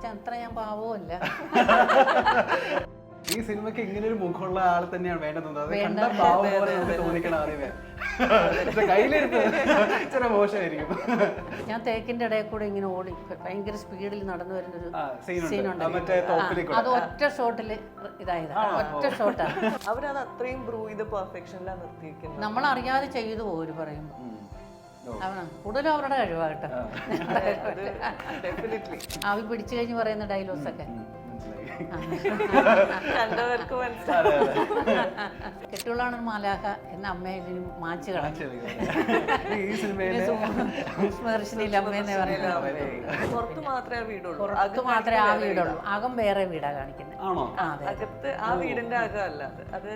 വെച്ചാൽ അത്ര ഞാൻ പാവമല്ല ഈ സിനിമക്ക് ഇങ്ങനെ ഒരു മുഖമുള്ള ആൾ തന്നെയാണ് വേണ്ടത് അത് കണ്ടാൽ പാവം പോലെ നമുക്ക് തോന്നിക്കണം ആദ്യമേ. കയ്യിലെടുത്ത് ഇച്ചിരി മോശമായിരിക്കും. ഞാൻ തേക്കിന്റെ ഇടയിൽ കൂടെ ഇങ്ങനെ ഓടി ഭയങ്കര സ്പീഡിൽ നടന്നു വരുന്നൊരു. സീനുണ്ട്. അത് ഒറ്റ ഷോട്ടിൽ ഇതായത്. ഒറ്റ ഷോട്ടാണ്. അവരത് അത്രയും ബ്രൂ ചെയ്ത് പെർഫെക്ഷനിലാണ് നിർത്തിയിരിക്കുന്നത്. നമ്മൾ അറിയാതെ ചെയ്തു പോരും പറയുമ്പോൾ കൂടുതലും അവരുടെ കഴിവാകട്ടെ. ആവി പിടിച്ചു കഴിഞ്ഞ് പറയുന്ന ഡയലോഗ്സ് ഒക്കെ. കണ്ടവർക്ക് മനസ്സിലാവും. കെട്ടുകളാണ് മാലാഖ എന്ന അമ്മയെ ഇതിന് മാച്ചു ആ, കളഞ്ഞു ഈ സിനിമയിലെ സൂക്ഷ്മദർശിനിയിൽ അമ്മയെന്ന് പറയുന്നത്. പുറത്ത് മാത്രമേ ആ വീടുള്ളൂ. പുറത്ത് മാത്രമേ ആ വീടുള്ളൂ. അകം വേറെ വീടാ കാണിക്കുന്നത്. അകത്ത് ആ വീടിന്റെ അകമല്ല. അത്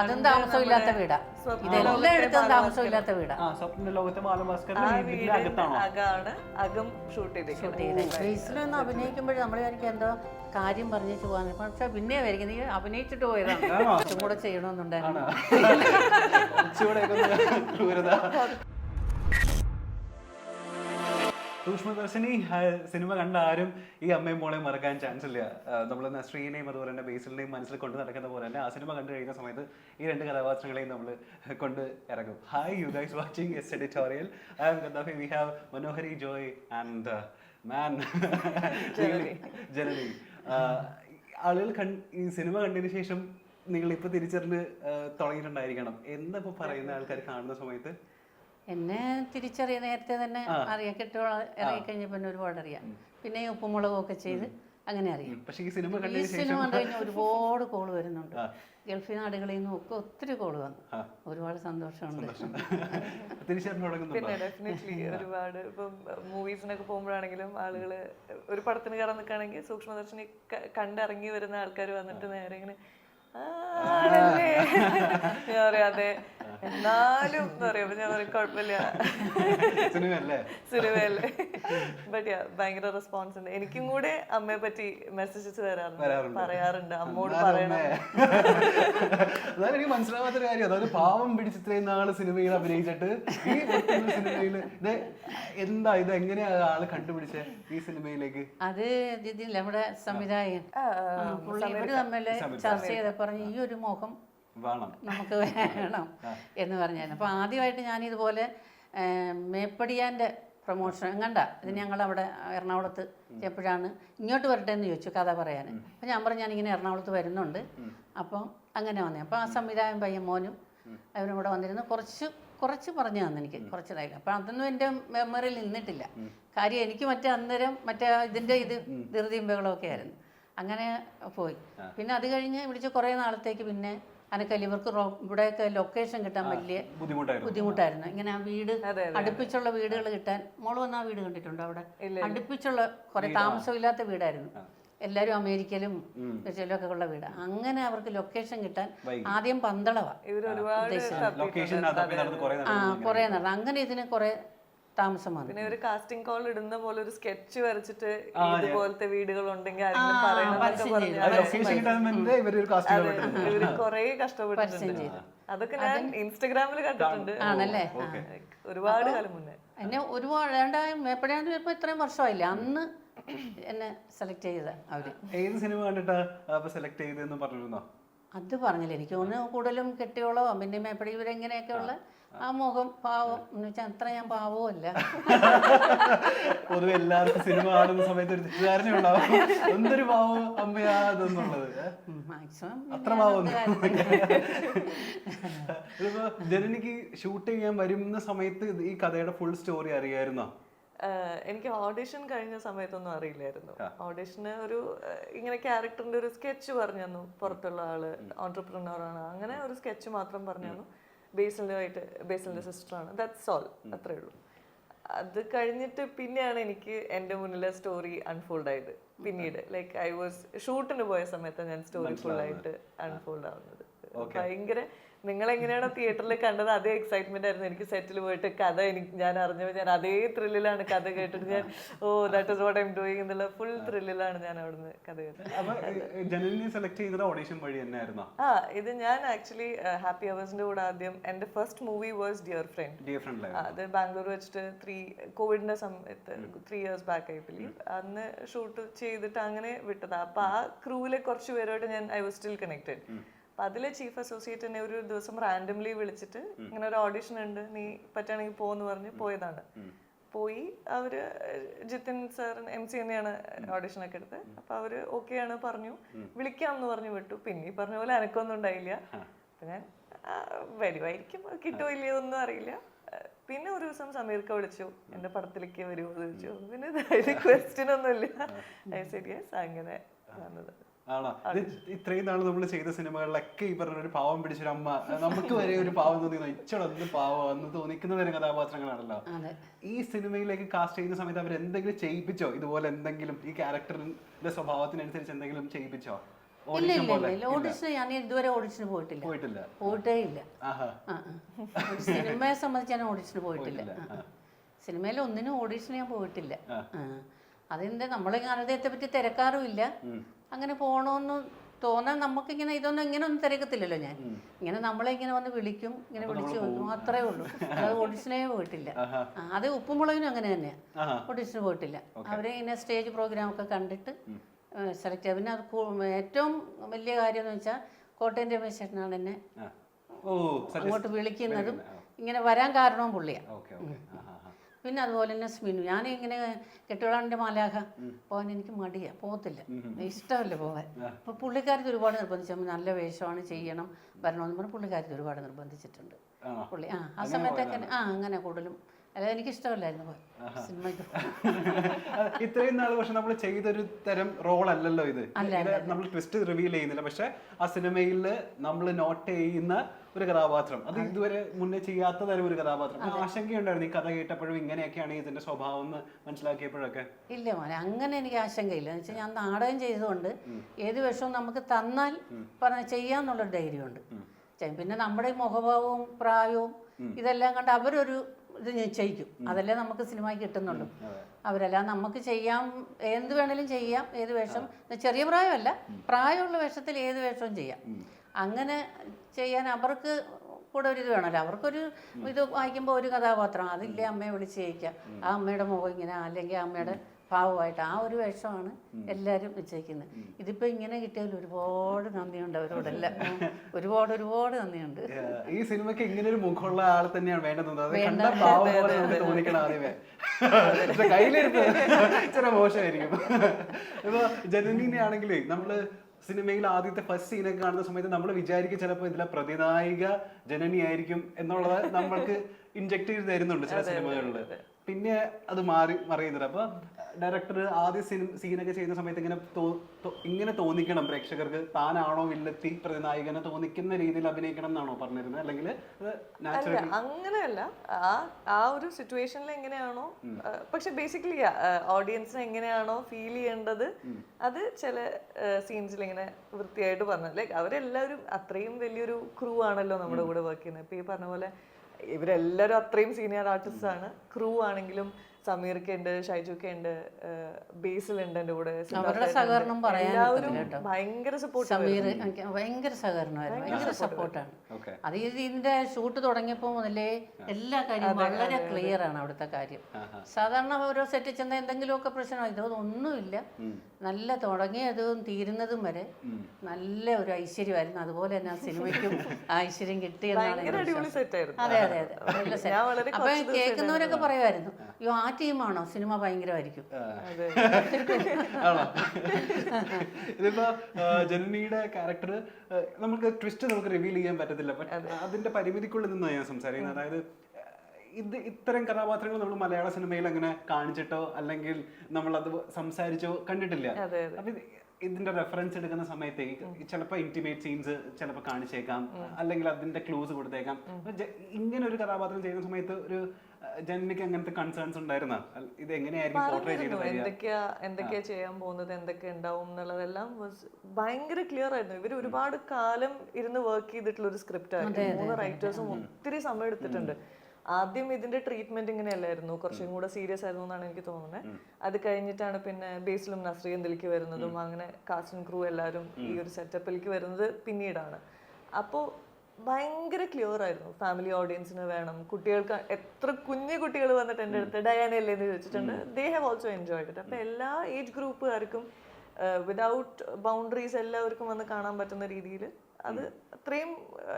അത് താമസമില്ലാത്ത വീടാ? ഇതെല്ലാം എടുത്തും താമസമില്ലാത്ത വീടാ. സ്വപ്ന ലോകത്തെ അകമാണ് അകം ഷൂട്ട് ചെയ്തേക്കുന്നത്. ബേസിലൊന്ന് അഭിനയിക്കുമ്പോഴേ നമ്മൾ വിചാരിക്കും എന്തോ കാര്യം പറഞ്ഞിട്ട് പോകാൻ പക്ഷെ പിന്നെ വരിക നീ അഭിനയിച്ചിട്ട് പോയതാണ് കുറച്ചും കൂടെ ചെയ്യണമെന്നുണ്ടായിരുന്നു. സൂക്ഷ്മദർശിനി സിനിമ കണ്ട ആരും ഈ അമ്മയും മോളെയും മറക്കാൻ ചാൻസ് ഇല്ല. നമ്മൾ നസ്രീനെയും അതുപോലെ തന്നെ ബേസിലിനെയും മനസ്സിൽ കൊണ്ട് നടക്കുന്ന പോലെ തന്നെ ആ സിനിമ കണ്ടു കഴിയുന്ന സമയത്ത് ഈ രണ്ട് കഥാപാത്രങ്ങളെയും നമ്മൾ കൊണ്ട് ഇറങ്ങും hi you guys watching S editorial I am Gaddafi we have Manohari Joy and man Janani ആളുകൾ ഈ സിനിമ കണ്ടതിന് ശേഷം നിങ്ങൾ ഇപ്പൊ തിരിച്ചറിഞ്ഞ് തുടങ്ങിയിട്ടുണ്ടായിരിക്കണം. എന്താ ഇപ്പൊ പറയുന്ന ആൾക്കാർ കാണുന്ന സമയത്ത് എന്നെ തിരിച്ചറിയ നേരത്തെ തന്നെ അറിയാം. കെട്ടുകൾ ഇറങ്ങിക്കഴിഞ്ഞ പിന്നെ ഒരുപാട് അറിയാം പിന്നെ ഈ ഉപ്പുമുളകും ഒക്കെ ചെയ്ത് അങ്ങനെ അറിയാം. പക്ഷേ ഈ സിനിമ ഈ സിനിമ കഴിഞ്ഞാൽ ഒരുപാട് കോൾ വരുന്നുണ്ട്. ഗൾഫി നാടുകളിൽ നിന്നും ഒക്കെ ഒത്തിരി കോൾ വന്നു. ഒരുപാട് സന്തോഷമുണ്ട്. പിന്നെ ഡെഫിനറ്റ്ലി ഒരുപാട്. ഇപ്പം മൂവീസിനൊക്കെ പോകുമ്പോഴാണെങ്കിലും ആളുകൾ ഒരു പടത്തിന് കയറാൻ നിൽക്കുകയാണെങ്കിൽ സൂക്ഷ്മദർശിനി കണ്ടിറങ്ങി വരുന്ന ആൾക്കാർ വന്നിട്ട് നേരെ ഇങ്ങനെ അതെ. എന്നാലും എന്താ പറയാ ഞാൻ പറയും കുഴപ്പമില്ല. സിനിമയല്ലേ? സിനിമയല്ലേ. ബട്ട് ഭയങ്കര റെസ്പോൺസ് ഉണ്ട്. എനിക്കും കൂടെ അമ്മയെ പറ്റി മെസ്സേജസ് വരാറുണ്ട്. പറയാറുണ്ട്. അമ്മോട് പറയണം. അതാണ് എനിക്ക് മനസ്സിലാവാത്തൊരു കാര്യം. അതായത് പാവം പിടിച്ച് ഇത്രയും നാൾ സിനിമയിൽ അഭിനയിച്ചിട്ട് ഈ സിനിമയിൽ ഇത് എന്താ ഇത്? എങ്ങനെയാ ആൾ കണ്ടുപിടിച്ചേ ഈ സിനിമയിലേക്ക്? അത് ഇതില്ല നമ്മുടെ സംവിധായകൻ. പുള്ളി ഇവർ തമ്മിൽ ചർച്ച ചെയ്ത പറഞ്ഞു ഈ ഒരു മുഖം വേണം നമുക്ക് വേണം എന്ന് പറഞ്ഞായിരുന്നു. അപ്പോൾ ആദ്യമായിട്ട് ഞാൻ ഇതുപോലെ മേപ്പടിയാന്റെ പ്രൊമോഷൻ എങ്ങണ്ട ഇത് ഞങ്ങൾ അവിടെ എറണാകുളത്ത് എപ്പോഴാണ് ഇങ്ങോട്ട് വരട്ടെ എന്ന് ചോദിച്ചു കഥ പറയാൻ. അപ്പോൾ ഞാൻ പറഞ്ഞു ഞാനിങ്ങനെ എറണാകുളത്ത് വരുന്നുണ്ട്. അപ്പം അങ്ങനെ വന്നേ. അപ്പോൾ ആ സംവിധായകൻ പയ്യൻ മോനും അവരും കൂടെ വന്നിരുന്നു. കുറച്ച് കുറച്ച് പറഞ്ഞു തന്നു എനിക്ക് കുറച്ചതായില്ല അപ്പം അതൊന്നും എന്റെ മെമ്മറിയിൽ നിന്നിട്ടില്ല. കാര്യം എനിക്ക് മറ്റേ അന്നേരം മറ്റേ ഇതിന്റെ ഇത് ധൃതിയും ബഹളമൊക്കെ ആയിരുന്നു. അങ്ങനെ പോയി. പിന്നെ അത് കഴിഞ്ഞ് വിളിച്ച് കുറേ നാളത്തേക്ക് പിന്നെ അനക്കല്ല ഇവർക്ക് ഇവിടെയൊക്കെ ലൊക്കേഷൻ കിട്ടാൻ വലിയ ബുദ്ധിമുട്ടായിരുന്നു. ബുദ്ധിമുട്ടായിരുന്നു. ഇങ്ങനെ ആ വീട് അടുപ്പിച്ചുള്ള വീടുകൾ കിട്ടാൻ മോൾ വന്ന ആ വീട് കണ്ടിട്ടുണ്ടോ അവിടെ? അടുപ്പിച്ചുള്ള കുറെ താമസമില്ലാത്ത വീടായിരുന്നു. എല്ലാരും അമേരിക്കയിലും ഒക്കെ ഉള്ള വീട്. അങ്ങനെ അവർക്ക് ലൊക്കേഷൻ കിട്ടാൻ ആദ്യം പന്തളവാ. ഇവർ ഒരുപാട് ലൊക്കേഷൻ തപ്പി നടന്ന് കുറെ ആ കുറെ നടന്നു. അങ്ങനെ ഇതിന് കുറെ താമസം വന്നു പിന്നെ ഒരു കാസ്റ്റിംഗ് കോൾ ഇടുന്ന പോലെ ഒരു സ്കെച്ച് വരച്ചിട്ട് ഇതുപോലത്തെ വീടുകൾ ഉണ്ടെങ്കിൽ ഇവർ ഒരു കാസ്റ്റിംഗ് ഇവർ കൊറേ കഷ്ടപ്പെട്ടിട്ടുണ്ട്. അതൊക്കെ ഞാൻ ഇൻസ്റ്റഗ്രാമിൽ കണ്ടിട്ടുണ്ട്. ആണല്ലേ? ഒരുപാട് കാലം മുന്നേ. എന്നെ ഒരുപാട് രണ്ടായിരം മേപ്പടിയാണ്ട് ചിലപ്പോൾ ഇത്രയും വർഷമായില്ല? അന്ന് എന്നെ സെലക്ട് ചെയ്ത അവർ. ഏത് സിനിമ കണ്ടിട്ടാ സെലക്ട് ചെയ്തെന്ന് പറഞ്ഞിരുന്നോ? അത് പറഞ്ഞില്ല. എനിക്ക് തോന്നുന്നു കൂടുതലും കെട്ടിയോളോ പിന്നെ മേപ്പടി ഇവരെങ്ങനെയൊക്കെ ഉള്ള ആ മുഖം പാവം. എന്ന് വെച്ചാൽ അത്ര ഞാൻ പാവവും അല്ല. പൊതുവെ എല്ലാവർക്കും സിനിമ കാണുന്ന സമയത്ത് ഒരു തെറ്റിദ്ധാരണ ഉണ്ടാവും. എന്തൊരു പാവം അമ്മയാ അതെന്നുള്ളത്. മാക്സിമം അത്ര പാവം ഇതിപ്പോ ജനനിക്ക് ഷൂട്ട് ചെയ്യാൻ വരുന്ന സമയത്ത് ഈ കഥയുടെ ഫുൾ സ്റ്റോറി അറിയായിരുന്നോ? എനിക്ക് ഓഡിഷൻ കഴിഞ്ഞ സമയത്തൊന്നും അറിയില്ലായിരുന്നു. ഓഡിഷന് ഒരു ഇങ്ങനെ ക്യാരക്ടറിന്റെ ഒരു സ്കെച്ച് പറഞ്ഞു തന്നു പുറത്തുള്ള ആൾ ഓൺടർപ്രണർ ആണ്. അങ്ങനെ ഒരു സ്കെച്ച് മാത്രം പറഞ്ഞു തന്നു ബേസിലുമായിട്ട് ബേസിലിന്റെ സിസ്റ്ററാണ്. ദാറ്റ്സ് ഓൾ അത്രേ ഉള്ളൂ. അത് കഴിഞ്ഞിട്ട് പിന്നെയാണ് എനിക്ക് എന്റെ മുന്നിലെ സ്റ്റോറി അൺഫോൾഡ് ആയത്. പിന്നീട് ലൈക്ക് ഐ വാസ് ഷൂട്ടിന് പോയ സമയത്ത് ഞാൻ സ്റ്റോറി ഫുൾ ആയിട്ട് അൺഫോൾഡ് ആവുന്നത്. ഭയങ്കര നിങ്ങൾ എങ്ങനെയാണോ തിയേറ്ററിൽ കണ്ടത്? അതേ എക്സൈറ്റ്മെന്റ് ആയിരുന്നു. എനിക്ക് സെറ്റിൽ പോയിട്ട് കഥ എനിക്ക് ഞാൻ അറിഞ്ഞപ്പോൾ ഞാൻ അതേ ത്രില്ലിലാണ് കഥ കേട്ടിട്ട് ഞാൻ ഓ that is what I'm doing എന്നുള്ള ഫുൾ ത്രില്ലിലാണ് ഞാൻ അവിടുന്ന് കഥ കേട്ടത്. ഓഡീഷൻ വഴി തന്നെയായിരുന്നോ ആ ഇത് ഞാൻ ആക്ച്വലി ഹാപ്പി അവേഴ്സിന്റെ കൂടെ ആദ്യം എന്റെ first movie was dear friend dear friend അത് ബാംഗ്ലൂർ വെച്ചിട്ട് ത്രീ കോവിഡിന്റെ സമയത്ത് three years back I believe അന്ന് ഷൂട്ട് ചെയ്തിട്ട് അങ്ങനെ വിട്ടതാ. അപ്പൊ ആ ക്രൂവിലെ കുറച്ച് പേരുമായിട്ട് ഞാൻ ഐ വാസ് സ്റ്റിൽ കണക്റ്റഡ് അപ്പൊ അതിലെ ചീഫ് അസോസിയേറ്റ് എന്നെ ഒരു ദിവസം റാൻഡംലി വിളിച്ചിട്ട് ഇങ്ങനെ ഒരു ഓഡിഷൻ ഉണ്ട് നീ പറ്റുകയാണെങ്കിൽ പോന്ന് പറഞ്ഞ് പോയതാണ്. പോയി അവർ ജിതിൻ സാർ എം സി തന്നെയാണ് ഓഡിഷൻ ഒക്കെ എടുത്തത്. അപ്പൊ അവർ ഓക്കെ ആണ് പറഞ്ഞു. വിളിക്കാം എന്ന് പറഞ്ഞു വിട്ടു. പിന്നെ ഈ പറഞ്ഞ പോലെ എനക്കൊന്നും ഉണ്ടായില്ല. ഞാൻ വരുമായിരിക്കും കിട്ടോ ഇല്ലയോ ഒന്നും അറിയില്ല. പിന്നെ ഒരു ദിവസം സമീർക്ക വിളിച്ചു. എന്റെ പടത്തിലേക്ക് വരുമോ എന്ന് ചോദിച്ചു. പിന്നെ ക്വസ്റ്റ്യൻ ഒന്നുമില്ല. അങ്ങനെ വന്നത്. ആണോ? ഇത് ഇത്രയും നാൾ നമ്മൾ ചെയ്ത സിനിമകളിലൊക്കെ ഈ പറഞ്ഞ ഒരു പാവം പിടിച്ചൊരു അമ്മ നമുക്ക് വരെ ഒരു പാവം തോന്നിയിരുന്നു ഇച്ചോടെ ഒന്ന് പാവം എന്ന് തോന്നിക്കുന്ന തരം കഥാപാത്രങ്ങളാണല്ലോ. ഈ സിനിമയിലേക്ക് കാസ്റ്റ് ചെയ്യുന്ന സമയത്ത് അവർ എന്തെങ്കിലും ചെയ്യിപ്പിച്ചോ? ഇതുപോലെ എന്തെങ്കിലും ഈ ക്യാരക്ടറിന്റെ സ്വഭാവത്തിനനുസരിച്ച് എന്തെങ്കിലും ചെയ്യിപ്പിച്ചോ? ഇല്ല ഓഡിഷൻ ഇല്ല ഇല്ല. ഓഡിഷൻ ഞാൻ ഇതുവരെ ഓഡിഷന് പോയിട്ടില്ല. പോയിട്ടില്ല. പോയിട്ടേ ഇല്ല. സിനിമയെ സംബന്ധിച്ച് ഞാൻ ഓഡിഷന് പോയിട്ടില്ല. സിനിമയിൽ ഒന്നിനും ഓഡിഷന് ഞാൻ പോയിട്ടില്ല. അതെന്താ? നമ്മളെ ഗാനതയത്തെ പറ്റി തിരക്കാറുമില്ല അങ്ങനെ പോകണമെന്ന് തോന്നാൻ നമുക്കിങ്ങനെ ഇതൊന്നും ഇങ്ങനെ ഒന്നും തിരക്കത്തില്ലല്ലോ ഞാൻ. ഇങ്ങനെ നമ്മളെ ഇങ്ങനെ വന്ന് വിളിക്കും ഇങ്ങനെ വിളിച്ചു വന്നു അത്രേ ഉള്ളൂ. അത് ഓഡിഷനേ പോയിട്ടില്ല. അത് ഉപ്പുമുളകിനും അങ്ങനെ തന്നെയാണ് ഓഡിഷന് പോയിട്ടില്ല. അവരെ ഇങ്ങനെ സ്റ്റേജ് പ്രോഗ്രാം ഒക്കെ കണ്ടിട്ട് സെലക്ട് ചെയ്യുക പിന്നെ അത് ഏറ്റവും വലിയ കാര്യം എന്ന് വെച്ചാൽ കോട്ടയം രമേശ് ചേട്ടനാണ് എന്നെ അങ്ങോട്ട് വിളിക്കുന്നതും ഇങ്ങനെ വരാൻ കാരണവും പുള്ളിയാണ് പിന്നെ അതുപോലെ തന്നെ സ്മിനു. ഞാൻ ഇങ്ങനെ കെട്ടുകളാണ്ടിന്റെ മാലാഖ. പോകാൻ എനിക്ക് മടിയാ. പോകത്തില്ല ഇഷ്ടമല്ല പോകാൻ അപ്പോൾ പുള്ളിക്കാരത്ത് ഒരുപാട് നിർബന്ധിച്ചു. നല്ല വേഷമാണ് ചെയ്യണം വരണമെന്ന് പറഞ്ഞ് പുള്ളിക്കാരത്ത് ഒരുപാട് നിർബന്ധിച്ചിട്ടുണ്ട്. പുള്ളി ആ ആ സമയത്തൊക്കെ ആ അങ്ങനെ കൂടുതലും. അല്ല എനിക്ക് ഇഷ്ടമല്ലായിരുന്നു പോകാൻ സിനിമയ്ക്ക് ഇത്രയും നാൾ പക്ഷെ നമ്മൾ ചെയ്തൊരു തരം റോൾ അല്ലല്ലോ ഇത് ഇത് നമ്മൾ ട്വിസ്റ്റ് റിവീൽ ചെയ്യുന്നില്ല. പക്ഷെ ആ സിനിമയിൽ നമ്മൾ നോട്ട് ചെയ്യുന്ന ഒരു കഥാപാത്രം. അത് ഇതുവരെ മുന്നേ ചെയ്യാത്ത തരം ഒരു കഥാപാത്രം. ആശങ്കയുണ്ടായിരുന്നു. ഈ കഥ കേട്ടപ്പോഴും ഇങ്ങനെയൊക്കെയാണ് ഇതിന്റെ സ്വഭാവം എന്ന് മനസ്സിലാക്കിയപ്പോഴൊക്കെ. ഇല്ല മോനെ അങ്ങനെ എനിക്ക് ആശങ്കയില്ല. എന്ന് വെച്ചാൽ ഞാൻ നാടകം ചെയ്തുകൊണ്ട് ഏത് വേഷവും നമുക്ക് തന്നാൽ പറഞ്ഞ ചെയ്യാന്നുള്ള ധൈര്യമുണ്ട്. പിന്നെ നമ്മുടെ മുഖഭാവവും പ്രായവും ഇതെല്ലാം കണ്ട് അവരൊരു ഇത് നിശ്ചയിക്കും അതല്ലേ നമുക്ക് സിനിമയ്ക്ക് കിട്ടുന്നുള്ളൂ. അവരെല്ലാം നമുക്ക് ചെയ്യാം എന്ത് വേണേലും ചെയ്യാം ഏത് വേഷം ചെറിയ പ്രായമല്ല. പ്രായമുള്ള വേഷത്തിൽ ഏത് വേഷവും ചെയ്യാം. അങ്ങനെ ചെയ്യാൻ അവർക്ക് കൂടെ ഒരു ഇത് വേണമല്ലോ. അവർക്കൊരു ഇത് വായിക്കുമ്പോൾ ഒരു കഥാപാത്രം. അതില്ലേ അമ്മയെ വിളിച്ച് ചെയ്യിക്കാം ആ അമ്മയുടെ മുഖം ഇങ്ങനെ അല്ലെങ്കിൽ അമ്മയുടെ ഭാവമായിട്ട് ആ ഒരു വേഷമാണ് എല്ലാവരും നിശ്ചയിക്കുന്നത് ഇതിപ്പോൾ ഇങ്ങനെ കിട്ടിയാൽ ഒരുപാട് നന്ദിയുണ്ട് അവരോടെല്ലാം ഒരുപാട് ഒരുപാട് നന്ദിയുണ്ട്. ഈ സിനിമയ്ക്ക് ഇങ്ങനെ ഒരു മുഖമുള്ള ആൾ തന്നെയാണ് വേണ്ടത് തോന്നിക്കണം ആദ്യമേ. കയ്യിലിരുന്ന് ഇച്ചിരി മോശമായിരിക്കും. ഇപ്പൊ ജനനീനെ ആണെങ്കിലേ നമ്മൾ സിനിമയിൽ ആദ്യത്തെ ഫസ്റ്റ് സീനൊക്കെ കാണുന്ന സമയത്ത് നമ്മൾ വിചാരിക്കും ചിലപ്പോൾ ഇതിലെ പ്രതിനായിക ജനനി ആയിരിക്കും എന്നുള്ളത് നമ്മൾക്ക് ഇൻജക്ട് ചെയ്ത് തരുന്നുണ്ട് ചില സിനിമകളിൽ പിന്നെ അത് മാറി മറിയുന്നത് അപ്പൊ ഡയറക്ടർ ആദ്യ സിനിമ സീനൊക്കെ ചെയ്യുന്ന സമയത്ത് ഇങ്ങനെ ഇങ്ങനെ തോന്നിക്കണം പ്രേക്ഷകർക്ക്. താനാണോ വില്ലെത്തി പ്രതിനായകനെ തോന്നിക്കുന്ന രീതിയിൽ അഭിനയിക്കണം എന്നാണോ പറഞ്ഞിരുന്നത്? അല്ലെങ്കിൽ അങ്ങനെയല്ല. ആ ആ ഒരു സിറ്റുവേഷനിൽ എങ്ങനെയാണോ പക്ഷെ ബേസിക്കലി ഓഡിയൻസിന് എങ്ങനെയാണോ ഫീൽ ചെയ്യേണ്ടത് അത് ചില സീൻസിൽ ഇങ്ങനെ വൃത്തിയായിട്ട് പറഞ്ഞു ലൈക്ക് അവരെല്ലാവരും അത്രയും വലിയൊരു ക്രൂ ആണല്ലോ നമ്മുടെ കൂടെ വർക്ക് ചെയ്യുന്നത്. ഇപ്പൊ ഈ പറഞ്ഞ പോലെ ഇവരെല്ലാവരും അത്രയും സീനിയർ ആർട്ടിസ്റ്റ് ആണ്. ക്രൂ ആണെങ്കിലും സമീർക്ക് ഉണ്ട് ഷൈജുക്ക് ഉണ്ട് ബേസിൽ ഉണ്ട് എന്റെ കൂടെ അവരുടെ സഹകരണം എല്ലാവരും ഭയങ്കര സപ്പോർട്ട് സമീർ ഭയങ്കര സഹകരണമായിരുന്നു ഭയങ്കര സപ്പോർട്ടാണ് ഓക്കെ. അത് ഈ ഇതിന്റെ ഷൂട്ട് തുടങ്ങിയപ്പോൾ മുതലേ എല്ലാ കാര്യവും വളരെ ക്ലിയർ ആണ് അവിടുത്തെ കാര്യം. സാധാരണ ഓരോ സെറ്റിൽ ചെന്ന എന്തെങ്കിലുമൊക്കെ പ്രശ്നം ഇതൊന്നുമില്ല. നല്ല തുടങ്ങിയതും തീരുന്നതും വരെ നല്ല ഒരു ഐശ്വര്യമായിരുന്നു. അതുപോലെ തന്നെ ആ സിനിമയ്ക്കും ഐശ്വര്യം കിട്ടിയെന്നാണ് അതെ അതെ അതെ. ഞാൻ വളരെ അപ്പൊ കേൾക്കുന്നവരൊക്കെ പറയുമായിരുന്നു അയ്യോ ആ ടീമാണോ സിനിമ ഭയങ്കരമായിരിക്കും. ഇതിപ്പോ ജനനിയുടെ ക്യാരക്ടർ നമുക്ക് ട്വിസ്റ്റ് നമുക്ക് റിവീൽ ചെയ്യാൻ പറ്റത്തില്ല. അതിന്റെ പരിമിതിക്കുള്ളിൽ നിന്നാണ് ഞാൻ സംസാരിക്കുന്നത്. അതായത് ഇത് ഇത്തരം കഥാപാത്രങ്ങൾ നമ്മൾ മലയാള സിനിമയിൽ അങ്ങനെ കാണിച്ചിട്ടോ അല്ലെങ്കിൽ നമ്മൾ അത് സംസാരിച്ചോ കണ്ടിട്ടില്ല. അതെ, അപ്പൊ ഇതിന്റെ റെഫറൻസ് എടുക്കുന്ന സമയത്ത് ചിലപ്പോൾ ഇന്റിമേറ്റ് സീൻസ് ചിലപ്പോൾ കാണിച്ചേക്കാം അല്ലെങ്കിൽ അതിന്റെ ക്ലൂസ് കൊടുത്തേക്കാം. ഇങ്ങനെ ഒരു കഥാപാത്രം ചെയ്യുന്ന സമയത്ത് ഒരു ജനനിക്ക് അങ്ങനത്തെ കൺസേൺസ് ഉണ്ടായിരുന്ന? ഇത് എങ്ങനെയായിരിക്കും പോർട്രേ ചെയ്ത് എന്തൊക്കെയാ എന്തൊക്കെയാ ചെയ്യാൻ പോകുന്നത് എന്തൊക്കെ ഉണ്ടാവും എന്നുള്ളതെല്ലാം ഭയങ്കര ക്ലിയർ ആയിരുന്നു. ഇവർ ഒരുപാട് കാലം ഇരുന്ന് വർക്ക് ചെയ്തിട്ടുള്ള ഒരു സ്ക്രിപ്റ്റ് ആയിരുന്നു. മൂന്ന് റൈറ്റേഴ്സും ഒത്തിരി സമയം എടുത്തിട്ടുണ്ട്. ആദ്യം ഇതിന്റെ ട്രീറ്റ്മെന്റ് ഇങ്ങനെയല്ലായിരുന്നു. കുറച്ചും കൂടെ സീരിയസ് ആയിരുന്നു എന്നാണ് എനിക്ക് തോന്നുന്നത്. അത് കഴിഞ്ഞിട്ടാണ് പിന്നെ ബേസിലും നസ്രിയന്തിലേക്ക് വരുന്നതും അങ്ങനെ കാസ്റ്റിംഗ് ക്രൂ എല്ലാവരും ഈ ഒരു സെറ്റപ്പിലേക്ക് വരുന്നത് പിന്നീടാണ്. അപ്പോൾ ഭയങ്കര ക്ലിയർ ആയിരുന്നു. ഫാമിലി ഓഡിയൻസിന് വേണം. കുട്ടികൾക്ക് എത്ര കുഞ്ഞു കുട്ടികൾ വന്നിട്ട് എന്റെ അടുത്ത് ഡയാനയല്ലേ എന്ന് ചോദിച്ചിട്ടുണ്ട്. They have also enjoyed it അപ്പോൾ എല്ലാ ഏജ് ഗ്രൂപ്പുകാർക്കും വിതൗട്ട് ബൗണ്ടറീസ് എല്ലാവർക്കും വന്ന് കാണാൻ പറ്റുന്ന രീതിയിൽ അത് അത്രയും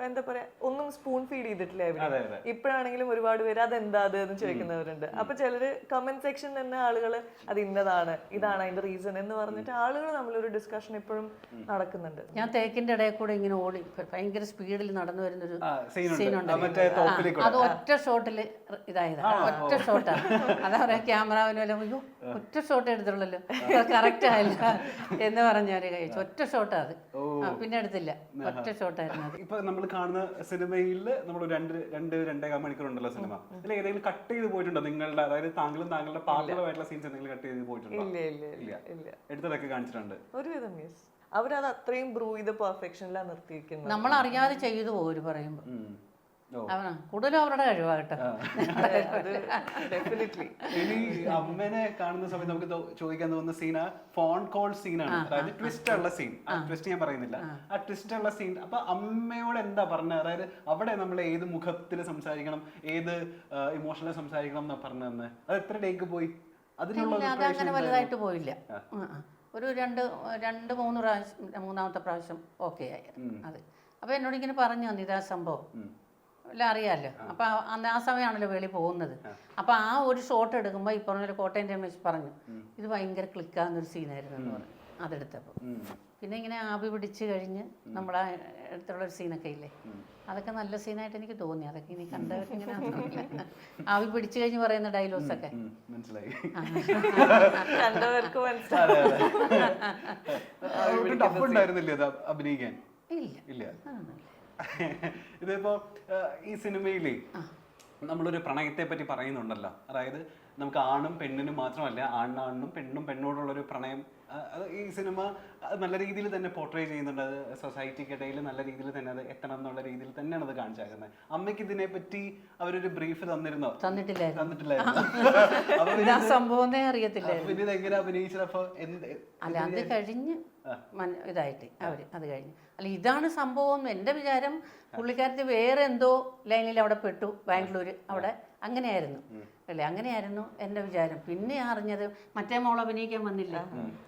എന്താ പറയാ ഒന്നും സ്പൂൺ ഫീഡ് ചെയ്തിട്ടില്ല അതെ. ഇപ്പോഴാണെങ്കിലും ഒരുപാട് പേര് അതെന്താ അത് എന്ന് ചോദിക്കുന്നവരുണ്ട്. അപ്പൊ ചിലര് കമന്റ് സെക്ഷൻ തന്നെ ആളുകൾ അത് ഇന്നതാണ് ഇതാണ് അതിന്റെ റീസൺ എന്ന് പറഞ്ഞിട്ട് ആളുകൾ തമ്മിലൊരു ഡിസ്കഷൻ ഇപ്പോഴും നടക്കുന്നുണ്ട്. ഞാൻ തേക്കിന്റെ ഇടയിൽ കൂടെ ഇങ്ങനെ ഓടി ഭയങ്കര സ്പീഡിൽ നടന്നു വരുന്നൊരു സീനുണ്ട് അത് ഒറ്റ ഷോട്ടിൽ ഇതായതാണ് ഒറ്റ ഷോട്ടാണ് അതാ പറയാ ക്യാമറാവിന് വല്ല അയ്യോ ഒറ്റ ഷോട്ട് എടുത്തുള്ളല്ലോ കറക്റ്റ് ആയില്ല എന്ന് പറഞ്ഞാൽ കഴിച്ചു ഒറ്റ ഷോട്ടാ അത്. പിന്നെ എടുത്തില്ല. ഒറ്റ ഷോട്ടായിരുന്നു ആയിരുന്നു ഇപ്പൊ നമ്മൾ കാണുന്ന സിനിമയിൽ നമ്മൾ രണ്ട് രണ്ട് രണ്ടേകാൽ മണിക്കൂർ ഉണ്ടല്ലോ സിനിമ അതിൽ ഏതെങ്കിലും കട്ട് ചെയ്ത് പോയിട്ടുണ്ടോ? നിങ്ങളുടെ അതായത് താങ്കളും താങ്കളുടെ പാർട്ടികളുമായിട്ടുള്ള സീൻസ് എന്തെങ്കിലും കട്ട് ചെയ്ത് പോയിട്ടുണ്ടോ? ഇല്ല എടുത്തതൊക്കെ കാണിച്ചിട്ടുണ്ട്. ഒരുവിധം വിധം അവരത് അത്രയും ബ്രൂ ചെയ്ത് പെർഫെക്ഷനിലാണ് നിർത്തിയിരിക്കുന്നത്. നമ്മൾ അറിയാതെ ചെയ്തു പോര് പറയുമ്പോ. അവനാ. കൂടുതലും അവരുടെ കഴിവാ അത് ഡെഫിനറ്റ്ലി ഇനി അമ്മനെ കാണുന്ന സമയത്ത് നമുക്ക് ചോദിക്കാൻ തോന്നുന്ന സീന ഫോൺ കോൾ സീനാണ് അതായത് ട്വിസ്റ്റ് ഉള്ള സീൻ ആ ട്വിസ്റ്റ് ഞാൻ പറയുന്നില്ല. ആ. ട്വിസ്റ്റ് ഉള്ള സീൻ അപ്പൊ അമ്മയോട് എന്താ പറഞ്ഞത് അതായത് അവിടെ നമ്മൾ ഏത് മുഖത്തിൽ സംസാരിക്കണം? ഏത് ഇമോഷണൽ സംസാരിക്കണം എന്നാ പറഞ്ഞതെന്ന് അത് എത്ര ഡേക്ക് പോയി? അതിനുള്ള അങ്ങനെ? വലുതായിട്ട് പോയില്ല. ആ, ആ. ഒരു രണ്ട് രണ്ട് മൂന്ന് പ്രാവശ്യം മൂന്നാമത്തെ പ്രാവശ്യം ഓക്കെ ആയി. അത്. അപ്പൊ എന്നോട് ഇങ്ങനെ പറഞ്ഞു തന്നു ഇതാ സംഭവം. എല്ലാം അറിയാമല്ലോ അപ്പൊ ആ- അന്ന് ആ സമയമാണല്ലോ വെളി പോകുന്നത്. അപ്പൊ ആ ഒരു ഷോട്ട് എടുക്കുമ്പോൾ ഈ പറഞ്ഞ കോട്ടയം രമേശ് പറഞ്ഞു ഇത് ഭയങ്കര ക്ലിക്കാകുന്നൊരു സീനായിരുന്നു എന്ന് പറഞ്ഞു. അതെടുത്തപ്പോൾ പിന്നെ ഇങ്ങനെ ആവി പിടിച്ച് കഴിഞ്ഞ് നമ്മളെ അടുത്തുള്ള ഒരു സീനൊക്കെ ഇല്ലേ? അതൊക്കെ നല്ല സീനായിട്ട് എനിക്ക് തോന്നി. അതൊക്കെ ഇനി കണ്ടവർക്ക് ഇങ്ങനെ. ആവി പിടിച്ചു കഴിഞ്ഞ് പറയുന്ന ഡയലോഗ്സ് ഒക്കെ. മനസ്സിലായി. കണ്ടവർക്ക് മനസ്സിലായി. ഇല്ല. ഇല്ല. ഇതിപ്പോ ഈ സിനിമയിലെ നമ്മളൊരു പ്രണയത്തെ പറ്റി പറയുന്നുണ്ടല്ലോ. അതായത് നമുക്ക് ആണും പെണ്ണിനും മാത്രമല്ല ആണാണിനും പെണ്ണും പെണ്ണോടുള്ള ഒരു പ്രണയം അത് ഈ സിനിമ നല്ല രീതിയിൽ തന്നെ പോർട്രേ ചെയ്യുന്നുണ്ട്. അത് സൊസൈറ്റിക്കിടയിൽ നല്ല രീതിയിൽ തന്നെ അത് എത്തണം എന്നുള്ള രീതിയിൽ തന്നെയാണ് അത് കാണിച്ചേക്കുന്നത്. അമ്മയ്ക്ക് ഇതിനെ പറ്റി അവരൊരു ബ്രീഫ് തന്നിരുന്നോ? തന്നിട്ടില്ലായിരുന്നു. തന്നിട്ടില്ലായിരുന്നു. അപ്പൊ ആ സംഭവമേ അറിയത്തില്ല അപ്പൊ പിന്നെ ഇത് എങ്ങനെ അല്ല അത് കഴിഞ്ഞ് ഇതായിട്ട് അവർ അത് കഴിഞ്ഞ്. അല്ല ഇതാണ് സംഭവം. എന്റെ വിചാരം പുള്ളിക്കാരത്തി വേറെ എന്തോ ലൈനിൽ അവിടെ പെട്ടു ബാംഗ്ലൂർ അവിടെ. അങ്ങനെയായിരുന്നു. അല്ലേ? അങ്ങനെയായിരുന്നു എന്റെ വിചാരം. പിന്നെ അറിഞ്ഞത് മറ്റേ മോൾ അഭിനയിക്കാൻ വന്നില്ല?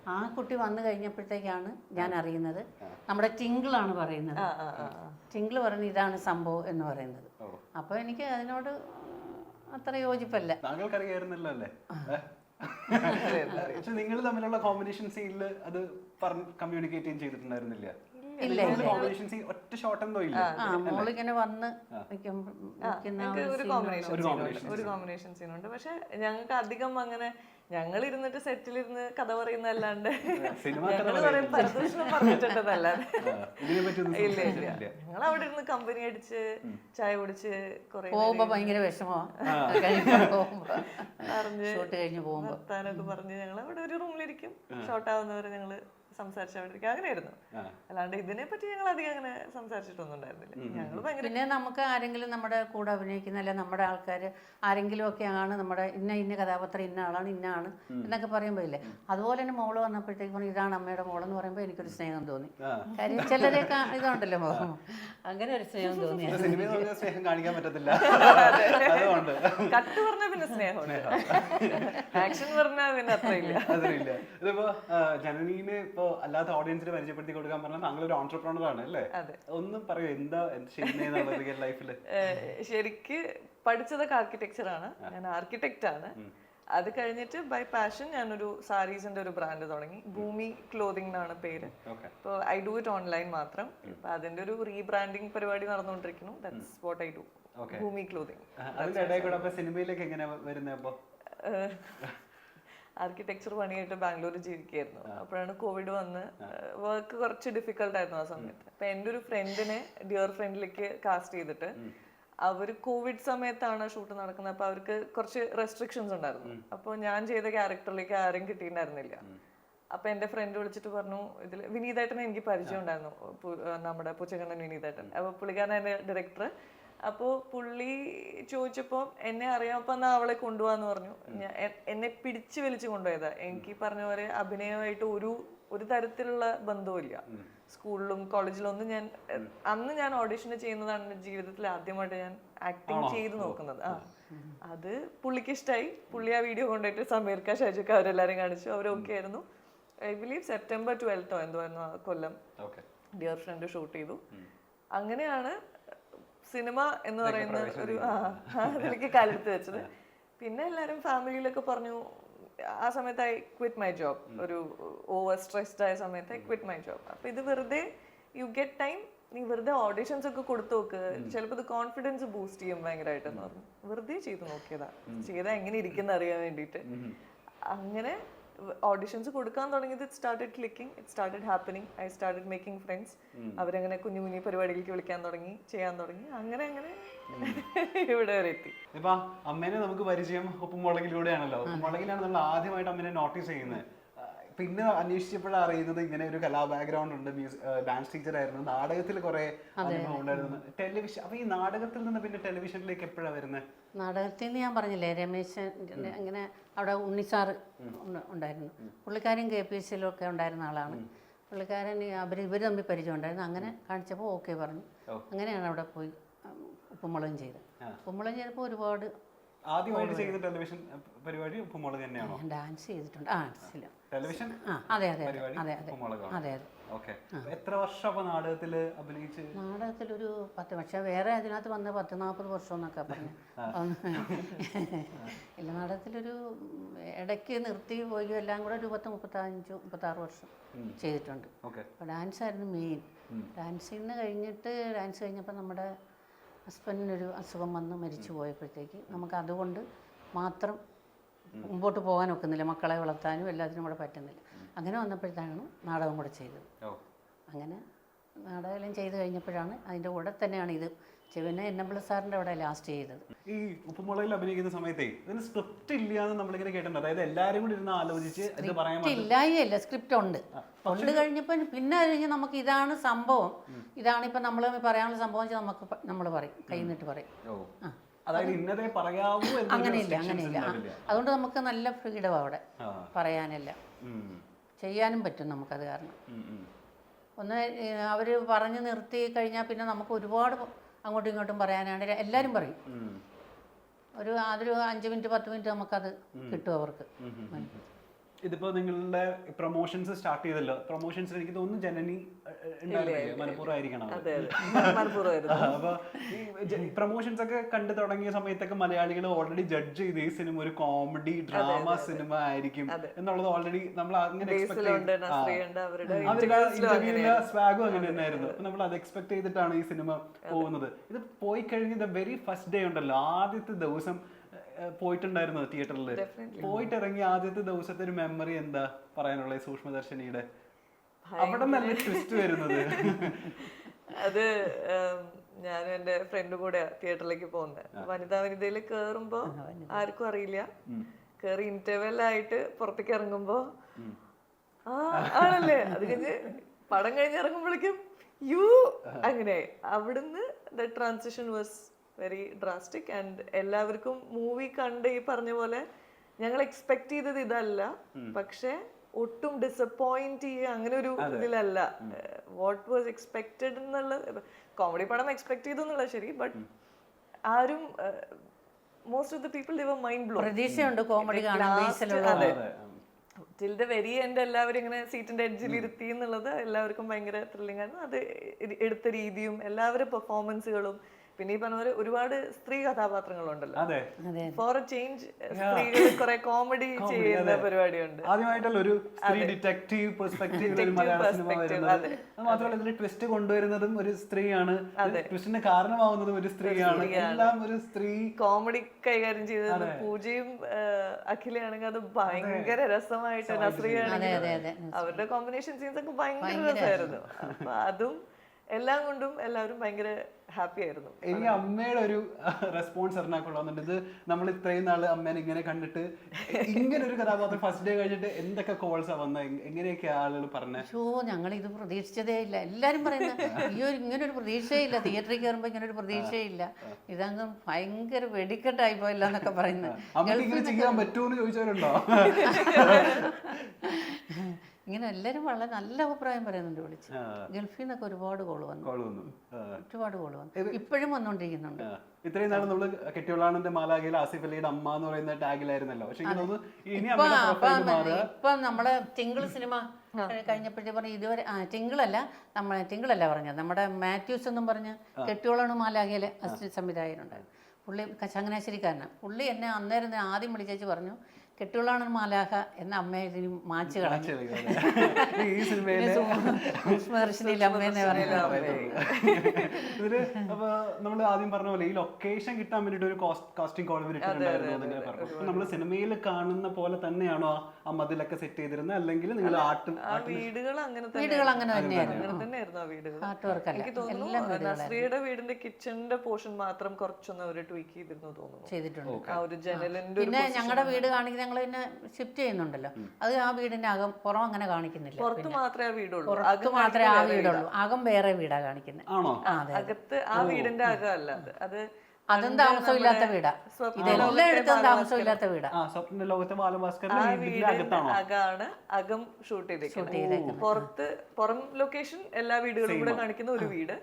ആ. കുട്ടി വന്നു കഴിഞ്ഞപ്പോഴത്തേക്കാണ് ഞാൻ അറിയുന്നത്. നമ്മുടെ ടിങ്കിളാണ് പറയുന്നത്. ടിങ്കിൾ പറയുന്നത് ഇതാണ് സംഭവം എന്ന് പറയുന്നത്. അപ്പൊ അപ്പോൾ എനിക്ക് അതിനോട് അത്ര യോജിപ്പല്ല. താങ്കൾക്കറിയായിരുന്നല്ലോ അല്ലേ? പക്ഷെ നിങ്ങൾ തമ്മിലുള്ള കോമ്പിനേഷൻ സീനിൽ അത് കമ്മ്യൂണിക്കേറ്റ് ചെയ്തിട്ടുണ്ടായിരുന്നില്ല. ഇല്ല, സീൻ ഒറ്റ ഷോട്ട് എന്തോ ഇല്ല? ആ മോളിങ്ങനെ വന്ന് നിൽക്കും നിൽക്കുന്ന ആ ഞങ്ങൾക്ക് ഒരു ഒരു കോമ്പിനേഷൻ ഒരു combination ഒരു കോമ്പിനേഷൻ സീനുണ്ട് പക്ഷെ ഞങ്ങൾക്ക് അധികം അങ്ങനെ ഞങ്ങൾ ഇരുന്നിട്ട് സെറ്റിലിരുന്ന് കഥ പറയുന്നല്ലാണ്ട് സിനിമ ഞങ്ങൾ പരദൂഷണം ഇതിനെ പറ്റി ഒന്നും ഇല്ല ഇല്ല. സംസാരിച്ചിട്ടില്ല. ഞങ്ങൾ അവിടെ ഇരുന്ന് കമ്പനി അടിച്ച് ചായ കുടിച്ച് കുറെ പോകുമ്പോ ഭയങ്കര വിഷമോ? പോകുമ്പോ. ഷൂട്ട് കഴിഞ്ഞ് പോകുമ്പോ. വർത്താനൊക്കെ പറഞ്ഞ് ഞങ്ങൾ അവിടെ ഒരു റൂമിലിരിക്കും ഷോർട്ട് ആവുന്നവരെ ഞങ്ങൾ സംസാരിച്ച് അവിടെ ഇരിക്കും അങ്ങനെയായിരുന്നു അല്ലാണ്ട് ഇതിനെ പറ്റി ഞങ്ങൾ അധികം അങ്ങനെ സംസാരിച്ചിട്ടൊന്നും ഉണ്ടായിരുന്നില്ല ഞങ്ങൾ ഭയങ്കര പിന്നെ നമുക്ക് ആരെങ്കിലും നമ്മുടെ കൂടെ അഭിനയിക്കുന്ന അല്ലെ നമ്മുടെ ആൾക്കാർ ആരെങ്കിലും ഒക്കെ ആണ് നമ്മുടെ ഇന്ന ഇന്ന കഥാപാത്രം ഇന്ന ആളാണ് ഇന്ന ആണ് എന്നൊക്കെ പറയുമ്പോൾ ഇല്ലേ? അതുപോലെ തന്നെ മോൾ വന്നപ്പോഴത്തേക്കും ഇതാണ് അമ്മയുടെ മോളെന്ന് പറയുമ്പോൾ എനിക്കൊരു സ്നേഹം തോന്നി. കാര്യം ചിലരൊക്കെ ഇതുണ്ടല്ലോ മോഹം അങ്ങനെ ഒരു സ്നേഹം തോന്നി. സ്നേഹം കാണിക്കാൻ പറ്റത്തില്ല. അതുകൊണ്ട്. കട്ട് പറഞ്ഞാൽ പിന്നെ സ്നേഹമുണ്ട് ആക്ഷൻ പറഞ്ഞാൽ പിന്നെ അത്രയില്ല. ഇതിപ്പോ ജനനീനെ ഇപ്പോ അല്ലാത്ത ഓഡിയൻസിനെ പരിചയപ്പെടുത്തി കൊടുക്കാൻ പറഞ്ഞാൽ താങ്കൾ ഒരു ഓൺടർപ്രണർ ആണ് അല്ലേ. ഒന്നും പറയൂ എന്താ റിയൽ ലൈഫിൽ ശരിക്ക് പഠിച്ചതൊക്കെ ആർക്കിടെക്ചർ ആണ്. ഞാൻ ആർക്കിടെക്റ്റ് ആണ്. അത് കഴിഞ്ഞിട്ട് ബൈ പാഷൻ ഞാനൊരു സാരീസിന്റെ ഒരു ബ്രാൻഡ് തുടങ്ങി. ഭൂമി ക്ലോതിങ് എന്നാണ് പേര്. അപ്പോൾ ഐ ഡു ഇറ്റ് ഓൺലൈൻ മാത്രം. അപ്പൊ അതിന്റെ ഒരു റീബ്രാൻഡിങ് പരിപാടി നടന്നുകൊണ്ടിരിക്കുന്നു. That's what I do Bhoomi clothing സിനിമയിലേക്ക് എങ്ങനെ വരുന്നത് ആർക്കിടെക്ചർ പണിയായിട്ട് ബാംഗ്ലൂർ ജീവിക്കുകയായിരുന്നു. അപ്പോഴാണ് കോവിഡ് വന്ന് വർക്ക് കുറച്ച് ഡിഫിക്കൽട്ട് ആയിരുന്നു ആ സമയത്ത്. അപ്പൊ എന്റെ ഒരു ഫ്രണ്ടിനെ ഡിയർ ഫ്രണ്ടിലേക്ക് കാസ്റ്റ് ചെയ്തിട്ട് അവർ കോവിഡ് സമയത്താണ് ഷൂട്ട് നടക്കുന്നത്. അപ്പൊ അവർക്ക് കുറച്ച് റെസ്ട്രിക്ഷൻസ് ഉണ്ടായിരുന്നു. അപ്പോൾ ഞാൻ ചെയ്ത ക്യാരക്ടറിലേക്ക് ആരും കിട്ടിയിട്ടുണ്ടായിരുന്നില്ല. അപ്പൊ എന്റെ ഫ്രണ്ട് വിളിച്ചിട്ട് പറഞ്ഞു ഇതിൽ വിനീതേട്ടനെ എനിക്ക് പരിചയം ഉണ്ടായിരുന്നു നമ്മുടെ പുച്ചകണ്ണൻ വിനീതേട്ടൻ. അപ്പൊ പുള്ളിക്കാരൻ എന്റെ ഡയറക്ടർ അപ്പോ പുള്ളി ചോദിച്ചപ്പോൾ എന്നെ അറിയാമപ്പോ എന്നാ അവളെ കൊണ്ടുപോകാന്ന് പറഞ്ഞു. ഞാൻ എന്നെ പിടിച്ചു വലിച്ചു കൊണ്ടുപോയതാ. എനിക്ക് പറഞ്ഞ പോലെ അഭിനയമായിട്ട് ഒരു ഒരു തരത്തിലുള്ള ബന്ധവുമില്ല. സ്കൂളിലും കോളേജിലും ഒന്നും ഞാൻ അന്ന് ഞാൻ ഓഡിഷൻ ചെയ്യുന്നതാണ് എന്റെ ജീവിതത്തിൽ ആദ്യമായിട്ട് ഞാൻ ആക്ടിങ് ചെയ്ത് നോക്കുന്നത്. ആ. അത് പുള്ളിക്ക് ഇഷ്ടമായി പുള്ളി ആ വീഡിയോ കൊണ്ടുപോയിട്ട് സമീർക്ക ഷാജുക്ക അവരെല്ലാരും കാണിച്ചു. അവർ ഓക്കെ ആയിരുന്നു ഐ ബിലീവ് സെപ്റ്റംബർ ട്വൽത്തോ എന്തോ ആയിരുന്നു ആ കൊല്ലം ഡിയർ ഫ്രണ്ട് ഷൂട്ട് ചെയ്തു. അങ്ങനെയാണ് സിനിമ എന്ന് പറയുന്ന ഒരു ആ അതിലേക്ക് കാലെടുത്ത് വെച്ചത്. പിന്നെ എല്ലാവരും ഫാമിലിയിലൊക്കെ പറഞ്ഞു ആ സമയത്ത് ഐ ക്വിറ്റ് മൈ ജോബ്. ഒരു ഓവർ സ്ട്രെസ്ഡ് ആയ സമയത്ത് ഐ ക്വിറ്റ് മൈ ജോബ്. അപ്പൊ ഇത് വെറുതെ യു ഗെറ്റ് ടൈം നീ വെറുതെ ഓഡിഷൻസ് ഒക്കെ കൊടുത്തു നോക്ക്. ചിലപ്പോൾ ഇത് കോൺഫിഡൻസ് ബൂസ്റ്റ് ചെയ്യും ഭയങ്കരമായിട്ടെന്ന് പറഞ്ഞു. വെറുതെ ചെയ്ത് നോക്കിയതാ. ചെയ്താൽ എങ്ങനെ ഇരിക്കുന്ന അറിയാൻ വേണ്ടിയിട്ട്. അങ്ങനെ ഓഡിഷൻസ് കൊടുക്കാൻ തുടങ്ങിയത് it started clicking it started happening I started making friends അവരങ്ങനെ കുഞ്ഞു കുഞ്ഞു പരിപാടികൾക്ക് വിളിക്കാൻ തുടങ്ങി ചെയ്യാൻ തുടങ്ങി. അങ്ങനെ അങ്ങനെ ഇവിടെ വരെ എത്തി. ഇപ്പൊ അമ്മേനെ നമുക്ക് പരിചയം ഉപ്പുമുളകിലൂടെയാണല്ലോ ഉപ്പുമുളകിലാണ് നമ്മൾ ആദ്യമായിട്ട് അമ്മേനെ നോട്ടീസ് ചെയ്യുന്നത്. പിന്നെ അന്വേഷിച്ചപ്പോഴാണ് അറിയുന്നത് ഇങ്ങനെ ഒരു കലാ ബാക്ക്ഗ്രൗണ്ട് ഉണ്ട് ഡാൻസ് ടീച്ചർ ആയിരുന്നു നാടകത്തിൽ കുറെ അനുഭവം ഉണ്ടായിരുന്നു. ടെലിവിഷൻ അപ്പൊ ഈ നാടകത്തിൽ നിന്ന് പിന്നെ ടെലിവിഷനിലേക്ക് എപ്പോഴാണ് വരുന്നത് നാടകത്തിൽ നിന്ന് ഞാൻ പറഞ്ഞില്ലേ രമേശൻ ഇങ്ങനെ അവിടെ ഉണ്ണിസാർ ഉണ്ട്- ഉണ്ടായിരുന്നു. പുള്ളിക്കാരൻ കെ പി എസ് സിയിലൊക്കെ ഉണ്ടായിരുന്ന ആളാണ്. പുള്ളിക്കാരൻ അവർ ഇവർ തമ്മിൽ പരിചയം ഉണ്ടായിരുന്നു. അങ്ങനെ കാണിച്ചപ്പോൾ ഓക്കെ പറഞ്ഞു. അങ്ങനെയാണ് അവിടെ പോയി ഉപ്പുമുളകും ചെയ്തത്. ഉപ്പുമുളകും ചെയ്തപ്പോൾ ഒരുപാട് ആദ്യമായിട്ട് ചെയ്യുന്ന ടെലിവിഷൻ പരിപാടി ഉപ്പുമുളക് തന്നെയാണോ? ഡാൻസ് ചെയ്തിട്ടുണ്ട്. ആ ഡാൻസിൽ ടെലിവിഷൻ അതെ അതെ അതെ. അതെ അതെ. അതെ എത്ര വർഷം അപ്പൊ നാടകത്തിൽ അഭിനയിച്ച്? നാടകത്തിലൊരു പത്ത് പക്ഷേ വേറെ അതിനകത്ത് വന്ന പത്ത് നാൽപ്പത് വർഷം എന്നൊക്കെ പറഞ്ഞു. ഇല്ല നാടകത്തിലൊരു ഇടയ്ക്ക് നിർത്തി പോയി എല്ലാം കൂടെ ഒരു പത്ത് മുപ്പത്തഞ്ച് മുപ്പത്താറ് വർഷം ചെയ്തിട്ടുണ്ട്. അപ്പോൾ ഡാൻസ് ആയിരുന്നു മെയിൻ. ഡാൻസിൽ നിന്ന് കഴിഞ്ഞിട്ട് ഡാൻസ് കഴിഞ്ഞപ്പോൾ നമ്മുടെ ഹസ്ബൻഡിനൊരു അസുഖം വന്ന് മരിച്ചു പോയപ്പോഴത്തേക്ക് നമുക്ക് അതുകൊണ്ട് മാത്രം മുമ്പോട്ട് പോകാൻ ഒക്കുന്നില്ല. മക്കളെ വളർത്താനും എല്ലാത്തിനും കൂടെ പറ്റുന്നില്ല. അങ്ങനെ വന്നപ്പോഴത്താണ് നാടകം കൂടെ ചെയ്തത്. അങ്ങനെ നാടകമെല്ലാം ചെയ്ത് കഴിഞ്ഞപ്പോഴാണ് അതിന്റെ കൂടെ തന്നെയാണ് ഇത് ചെയ്തത്. പിന്നെ എൻ എം സാറിന്റെ അവിടെ ലാസ്റ്റ് ചെയ്തത്. ഈ ഉപ്പുമുളകിൽ അഭിനയിക്കുന്ന സമയത്തെ ഇതിന് സ്ക്രിപ്റ്റ് ഇല്ല എന്ന് നമ്മളിങ്ങനെ കേട്ടിട്ടുണ്ട്. അതായത് എല്ലാവരും കൂടി ഇരുന്ന് ആലോചിച്ച് ഇത് പറയാൻ ഇല്ലായല്ല സ്ക്രിപ്റ്റ് ഉണ്ട്. ഉണ്ട് കഴിഞ്ഞപ്പോൾ പിന്നെ കഴിഞ്ഞാൽ കഴിഞ്ഞ് നമുക്ക് ഇതാണ് സംഭവം. ഇതാണ് ഇപ്പം നമ്മൾ പറയാനുള്ള സംഭവം വെച്ചാൽ നമുക്ക് നമ്മൾ പറയും കൈ നിന്നിട്ട് പറയും. ഓ. അതായത് ഇന്നതേ പറയാവൂ എന്നൊരു അങ്ങനെയില്ല അങ്ങനെയില്ല. അതുകൊണ്ട് നമുക്ക് നല്ല ഫ്രീഡം അവിടെ പറയാനല്ല. ചെയ്യാനും പറ്റും നമുക്കത് കാരണം. ഒന്ന് അവർ പറഞ്ഞു നിർത്തി കഴിഞ്ഞാൽ പിന്നെ നമുക്ക് ഒരുപാട് അങ്ങോട്ടും ഇങ്ങോട്ടും പറയാനാണ്. എല്ലാവരും പറയും. ഒരു അതൊരു അഞ്ച് മിനിറ്റ് പത്ത് മിനിറ്റ് നമുക്കത് കിട്ടും അവർക്ക്. ഇതിപ്പോ നിങ്ങളുടെ പ്രൊമോഷൻസ് സ്റ്റാർട്ട് ചെയ്തല്ലോ. പ്രൊമോഷൻസ് എനിക്ക് തോന്നുന്നു ജനനി മനഃപൂർവമായിരുന്നു അപ്പൊ പ്രൊമോഷൻസ് ഒക്കെ കണ്ടു തുടങ്ങിയ സമയത്തൊക്കെ മലയാളികൾ ഓൾറെഡി ജഡ്ജ് ചെയ്ത് ഈ സിനിമ ഒരു കോമഡി ഡ്രാമ സിനിമ ആയിരിക്കും എന്നുള്ളത് ഓൾറെഡി നമ്മൾ അങ്ങനെ. അവരുടെ ഇന്റർവ്യൂവിലെ സ്വാഗും അങ്ങനെ തന്നെയായിരുന്നു. അപ്പൊ നമ്മൾ അത് എക്സ്പെക്ട് ചെയ്തിട്ടാണ് ഈ സിനിമ പോകുന്നത്. ഇത് പോയി കഴിഞ്ഞ ദ വെരി ഫസ്റ്റ് ഡേ ഉണ്ടല്ലോ. ആദ്യത്തെ ദിവസം പോയിട്ടുണ്ടായിരുന്നു തിയേറ്ററിൽ പോയിട്ട് ഇറങ്ങി ആദ്യത്തെ ദിവസത്തെ ഒരു മെമ്മറി എന്താ പറയാനുള്ള സൂക്ഷ്മദർശിനിയുടെ? അവിടെ നല്ല ട്വിസ്റ്റ് വരുന്നത്. അത് ഞാൻ ഞാനും എന്റെ ഫ്രണ്ട് കൂടെ തിയേറ്ററിലേക്ക് പോകുന്നത് വനിതാ വനിതയിൽ കേറുമ്പോ ആർക്കും അറിയില്ല. കേറി ഇന്റർവെൽ ആയിട്ട് പുറത്തേക്ക് ഇറങ്ങുമ്പോ ആ ആണല്ലേ? അത് കഴിഞ്ഞ് പടം കഴിഞ്ഞ് ഇറങ്ങുമ്പോഴേക്കും യു അങ്ങനെ. അവിടുന്ന് the transition was very drastic and എല്ലാവർക്കും മൂവി കണ്ട് ഈ പറഞ്ഞ പോലെ ഞങ്ങൾ എക്സ്പെക്ട് ചെയ്തത് ഇതല്ല. പക്ഷെ ഒട്ടും ഡിസപ്പോയിന്റ് ചെയ്യുക അങ്ങനെ ഒരു ഇതിലല്ല. വാട്ട് വാസ് എക്സ്പെക്റ്റഡ് എന്നുള്ള കോമഡി പടം എക്സ്പെക്ട് ചെയ്തു എന്നുള്ള ശരി ബട്ട് ആരും most of the people live mind blow പ്രതീക്ഷയുണ്ട് കോമഡി അതെ. ടിൽ ദ വെരി എൻഡ് എല്ലാവരും ഇങ്ങനെ സീറ്റിന്റെ എഡ്ജിൽ ഇരുത്തി എന്നുള്ളത് എല്ലാവർക്കും ഭയങ്കര ത്രില്ലിംഗ് ആയിരുന്നു. അത് എടുത്ത രീതിയും എല്ലാവരും പെർഫോമൻസുകളും പിന്നെ ഈ പറഞ്ഞ പോലെ ഒരുപാട് സ്ത്രീ കഥാപാത്രങ്ങളുണ്ടല്ലോ. ഫോർ എ ചേഞ്ച് സ്ത്രീകൾ കുറെ കോമഡി ചെയ്യുന്ന പരിപാടിയുണ്ട്. ആദ്യമായിട്ടുള്ള ഒരു സ്ത്രീ ഡിറ്റക്റ്റീവ് പെർസ്പെക്ടീവ് മലയാള സിനിമ വരുന്നത്. അതെ. അത് മാത്രമല്ല ഇതിൽ ട്വിസ്റ്റ് കൊണ്ടുവരുന്നതും ഒരു സ്ത്രീയാണ്. ട്വിസ്റ്റിന് കാരണമാവുന്നതും ഒരു സ്ത്രീയാണ്. എല്ലാം ഒരു സ്ത്രീ. കോമഡി കൈകാര്യം ചെയ്തത് പൂജയും അഖിലയാണെങ്കിൽ അത് ഭയങ്കര രസമായിട്ട് നസ്രിയാണെങ്കിൽ അതെ അതെ അവരുടെ കോമ്പിനേഷൻ സീൻസ് ഒക്കെ ഭയങ്കര രസമായിരുന്നു അപ്പൊ അതും എല്ലാം കൊണ്ടും എല്ലാവരും ഭയങ്കര ഹാപ്പി ആയിരുന്നു. ഇനി അമ്മയുടെ ഒരു റെസ്പോൺസ് എറണാകുളം വന്നിട്ട് ഇത് നമ്മൾ ഇത്രയും നാൾ അമ്മേനെ ഇങ്ങനെ കണ്ടിട്ട് ഇങ്ങനെ ഒരു കഥാപാത്രം ഫസ്റ്റ് ഡേ കഴിഞ്ഞിട്ട് എന്തൊക്കെ കോൾസാ വന്നത് എങ്ങനെയൊക്കെ ആളുകൾ പറഞ്ഞത് ഷോ ഞങ്ങൾ ഇത് പ്രതീക്ഷിച്ചതേ ഇല്ല. എല്ലാരും പറയുന്നത് ഒരു ഇങ്ങനെ ഒരു പ്രതീക്ഷയില്ല. തിയേറ്ററിൽ കയറുമ്പോൾ ഇങ്ങനെ ഒരു പ്രതീക്ഷയില്ല. ഇതങ്ങ് ഭയങ്കര വെടിക്കെട്ടായി പോയില്ല എന്നൊക്കെ പറയുന്നത് ചെയ്യാൻ പറ്റുമോ ചോദിച്ചവരുണ്ടോ? ഇങ്ങനെ എല്ലാരും വളരെ നല്ല അഭിപ്രായം പറയുന്നുണ്ട് വിളിച്ച്. ഗൾഫിൽ നിന്നൊക്കെ ഒരുപാട് കോൾ വന്നു. കോൾ വന്നു. ഒരുപാട് കോൾ വന്നു. ഇപ്പോഴും വന്നുകൊണ്ടിരിക്കുന്നുണ്ട്. ഇത്രയും നാൾ നമ്മൾ കെട്ടിയോളാണെന്റെ മാലാഖയിൽ ആസിഫ് അലിയുടെ അമ്മ എന്ന് പറയുന്ന ടാഗിലായിരുന്നല്ലോ. പക്ഷെ ഇനി ഇപ്പൊ നമ്മൾ തിങ്കിൾ സിനിമ കഴിഞ്ഞപ്പോഴേ പറഞ്ഞു ഇതുവരെ ആ ടിങ്കിളല്ല നമ്മളെ ടിങ്കിളല്ല പറഞ്ഞത്. നമ്മുടെ മാത്യൂസ് എന്നും പറഞ്ഞ് കെട്ടിയോളാണ് മാലാഖയിലെ അസിസ്റ്റന്റ് സംവിധായകനുണ്ടായിരുന്നു പുള്ളി ചങ്ങനാശ്ശേരിക്കാരനാണ് പുള്ളി എന്നെ അന്നേരം തന്നെ ആദ്യം വിളിച്ചേച്ച് പറഞ്ഞു കെട്ടിയോളാണ് മാലാഹ എന്ന അമ്മയെ മാച്ച് കളഞ്ഞു. ഈ സിനിമയിലെ സൂക്ഷ്മദർശിനിയിൽ അമ്മയെന്ന് പറയുന്നത് ഇതിൽ അപ്പൊ നമ്മൾ ആദ്യം പറഞ്ഞ പോലെ ഈ ലൊക്കേഷൻ കിട്ടാൻ വേണ്ടിട്ട് ഒരു കാസ്റ്റിംഗ് കോൾ പറഞ്ഞു. സിനിമയിൽ കാണുന്ന പോലെ തന്നെയാണോ ആ- ആ മതിലൊക്കെ സെറ്റ് ചെയ്തിരുന്ന അല്ലെങ്കിൽ നിങ്ങൾ ആർട്ട് ആ വീടുകൾ അങ്ങനെ തന്നെ വീടുകൾ അങ്ങനെ തന്നെയായിരുന്നു. അങ്ങനെ തന്നെയായിരുന്നു. ആ വീടുകൾ. ആർട്ട് വർക്കല്ല എനിക്ക് തോന്നുന്നു നസ്രിയുടെ വീടിന്റെ കിച്ചണിന്റെ പോർഷൻ മാത്രം കുറച്ചൊന്ന് അവർ ട്വീക്ക് ചെയ്തിരുന്നു തോന്നുന്നു. ചെയ്തിട്ടുണ്ട്. ആ ഒരു ജനലിന്റെ ഒരു പിന്നെ ഞങ്ങളുടെ വീട് കാണിക്കുന്ന ഞങ്ങൾ പിന്നെ ഷിഫ്റ്റ് ചെയ്യുന്നുണ്ടല്ലോ. അത് ആ വീടിന്റെ അകം പുറം അങ്ങനെ കാണിക്കുന്നില്ല പുറത്ത് മാത്രമേ ആ വീടുള്ളൂ. പുറത്ത് മാത്രമേ ആ വീടുള്ളൂ. അകം വേറെ വീടാ കാണിക്കുന്നത് ആണോ? അകത്ത് ആ വീടിന്റെ അകമല്ല. അത് അത് അതും താമസമില്ലാത്ത വീടാ? ഇതെല്ലായിടത്തും താമസമില്ലാത്ത വീടാ? സ്വപ്ന ലോകത്തെ അകമാണ് അകം ഷൂട്ട് ചെയ്തേക്കുന്നത്. പുറത്ത് പുറം ലൊക്കേഷൻ എല്ലാ വീടുകളും കൂടെ കാണിക്കുന്ന ഒരു വീട്.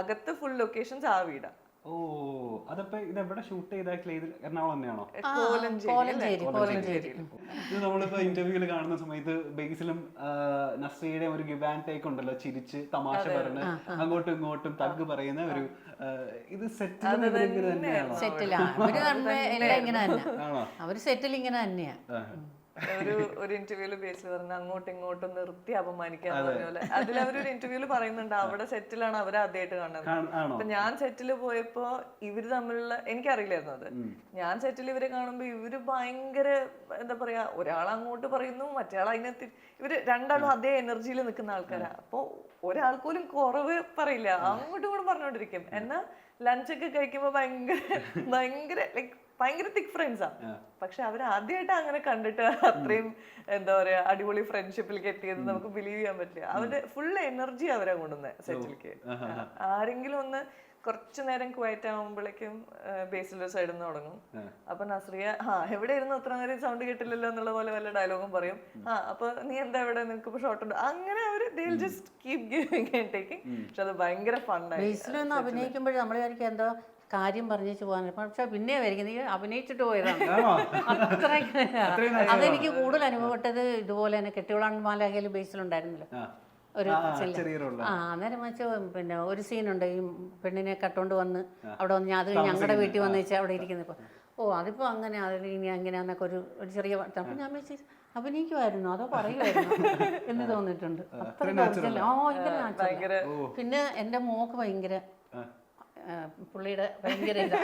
അകത്ത് ഫുൾ ലൊക്കേഷൻസ് ആ വീടാ. ഓ അതപ്പോ ഇത് എവിടെ ഷൂട്ട് ചെയ്താക്കില്ല ഇത് എറണാകുളം തന്നെയാണോ? ഇത് നമ്മളിപ്പോ ഇന്റർവ്യൂവിൽ കാണുന്ന സമയത്ത് ബേസിലും നസ്രിയുടെ ഒരു ഗിവ് ടേക്ക് ഉണ്ടല്ലോ ചിരിച്ച് തമാശ പറഞ്ഞ് അങ്ങോട്ടും ഇങ്ങോട്ടും തഗ് പറയുന്ന ഒരു ഇത് സെറ്റിലും ഇവരിങ്ങനെ തന്നെയാണോ. അവർ നമ്മെ എല്ലാം ഇങ്ങനെ അവർ സെറ്റിൽ ഇങ്ങനെ തന്നെയാ. ഒരു ഒരു ഇന്റർവ്യൂൽ ബേസിൽ പറഞ്ഞ അങ്ങോട്ടും ഇങ്ങോട്ടും നിർത്തി അപമാനിക്കാൻ പറഞ്ഞ പോലെ. അതിൽ അവരൊരു ഇന്റർവ്യൂൽ പറയുന്നുണ്ട് അവിടെ സെറ്റിലാണ് അവർ ആദ്യമായിട്ട് കാണുന്നത്. അപ്പൊ ഞാൻ സെറ്റിൽ പോയപ്പോ ഇവർ തമ്മിലുള്ള എനിക്കറിയില്ലായിരുന്നു അത്. ഞാൻ സെറ്റിൽ ഇവരെ കാണുമ്പോ ഇവർ ഭയങ്കര എന്താ പറയാ ഒരാൾ അങ്ങോട്ട് പറയുന്നു മറ്റേയാൾ അതിനകത്ത് ഇവർ രണ്ടാളും അതേ എനർജിയിൽ നിൽക്കുന്ന ആൾക്കാരാ. അപ്പൊ ഒരാൾ പോലും കുറവ് പറയില്ല. അങ്ങോട്ടും ഇങ്ങോട്ടും പറഞ്ഞുകൊണ്ടിരിക്കും എന്നാ ലഞ്ചൊക്കെ കഴിക്കുമ്പോ ഭയങ്കര ഭയങ്കര ലൈക് ഭയങ്കര തിക് ഫ്രണ്ട്സാ പക്ഷെ അവർ ആദ്യമായിട്ട് അങ്ങനെ കണ്ടിട്ട് അത്രയും എന്താ പറയാ അടിപൊളി ഫ്രണ്ട്ഷിപ്പിലേക്ക് എത്തിയത് നമുക്ക് ബിലീവ് ചെയ്യാൻ പറ്റില്ല. അവരുടെ ഫുൾ എനർജി അവരാ കൊണ്ടുവന്നത് സെറ്റിലേക്ക് ആരെങ്കിലും ഒന്ന് കുറച്ചു നേരം ക്വയറ്റ് ആവുമ്പോഴേക്കും ബേസിലെ സൈഡിൽ നിന്ന് തുടങ്ങും. അപ്പൊ നസ്രിയ ആ എവിടെ ഇരുന്നു അത്ര നേരം സൗണ്ട് കേട്ടില്ലല്ലോ എന്നുള്ള പോലെ വല്ല ഡയലോഗും പറയും. ആ അപ്പൊ നീ എന്താ എവിടെ നിനക്ക് ഇപ്പൊ ഷോർട്ട് ഉണ്ട്. അങ്ങനെ അവർ just keep giving and taking പക്ഷെ അത് ഭയങ്കര ഫണ്ണായി അഭിനയിക്കുമ്പോൾ നമ്മളായിരിക്കും നമ്മൾ വിചാരിക്കും എന്തോ കാര്യം പറഞ്ഞേച്ച് പോകാൻ പക്ഷെ പിന്നെ വരിക നീ അഭിനയിച്ചിട്ട് പോയതാണ് അത്രയ്ക്ക് അതെനിക്ക് കൂടുതൽ അനുഭവപ്പെട്ടത് ഇതുപോലെ തന്നെ കെട്ടിയോളാൻ മാലാഖയിൽ ബേസിലുണ്ടായിരുന്നല്ലോ. ഒരു ആ, അന്നേരം വെച്ച് പിന്നെ ഒരു സീനുണ്ട് ഈ പെണ്ണിനെ കട്ടുകൊണ്ട് വന്ന് അവിടെ വന്ന് ഞാൻ അത് ഞങ്ങളുടെ വീട്ടിൽ വന്ന് വെച്ചാൽ അവിടെ ഇരിക്കുന്നത് ഇപ്പൊ. ഓ അതിപ്പോ അങ്ങനെ അതിൽ ഇനി അങ്ങനെയാന്നൊക്കെ ഒരു ഒരു ചെറിയ വാർത്ത അപ്പൊ ഞാൻ വെച്ച് അഭിനയിക്കുമായിരുന്നു അതോ പറയുമായിരുന്നു എന്ന് തോന്നിയിട്ടുണ്ട്. അത്ര ഓ ഭയങ്കര പിന്നെ എന്റെ മോക്ക് ഭയങ്കര ആ, പുള്ളിയുടെ ഭയങ്കര ഇതാ.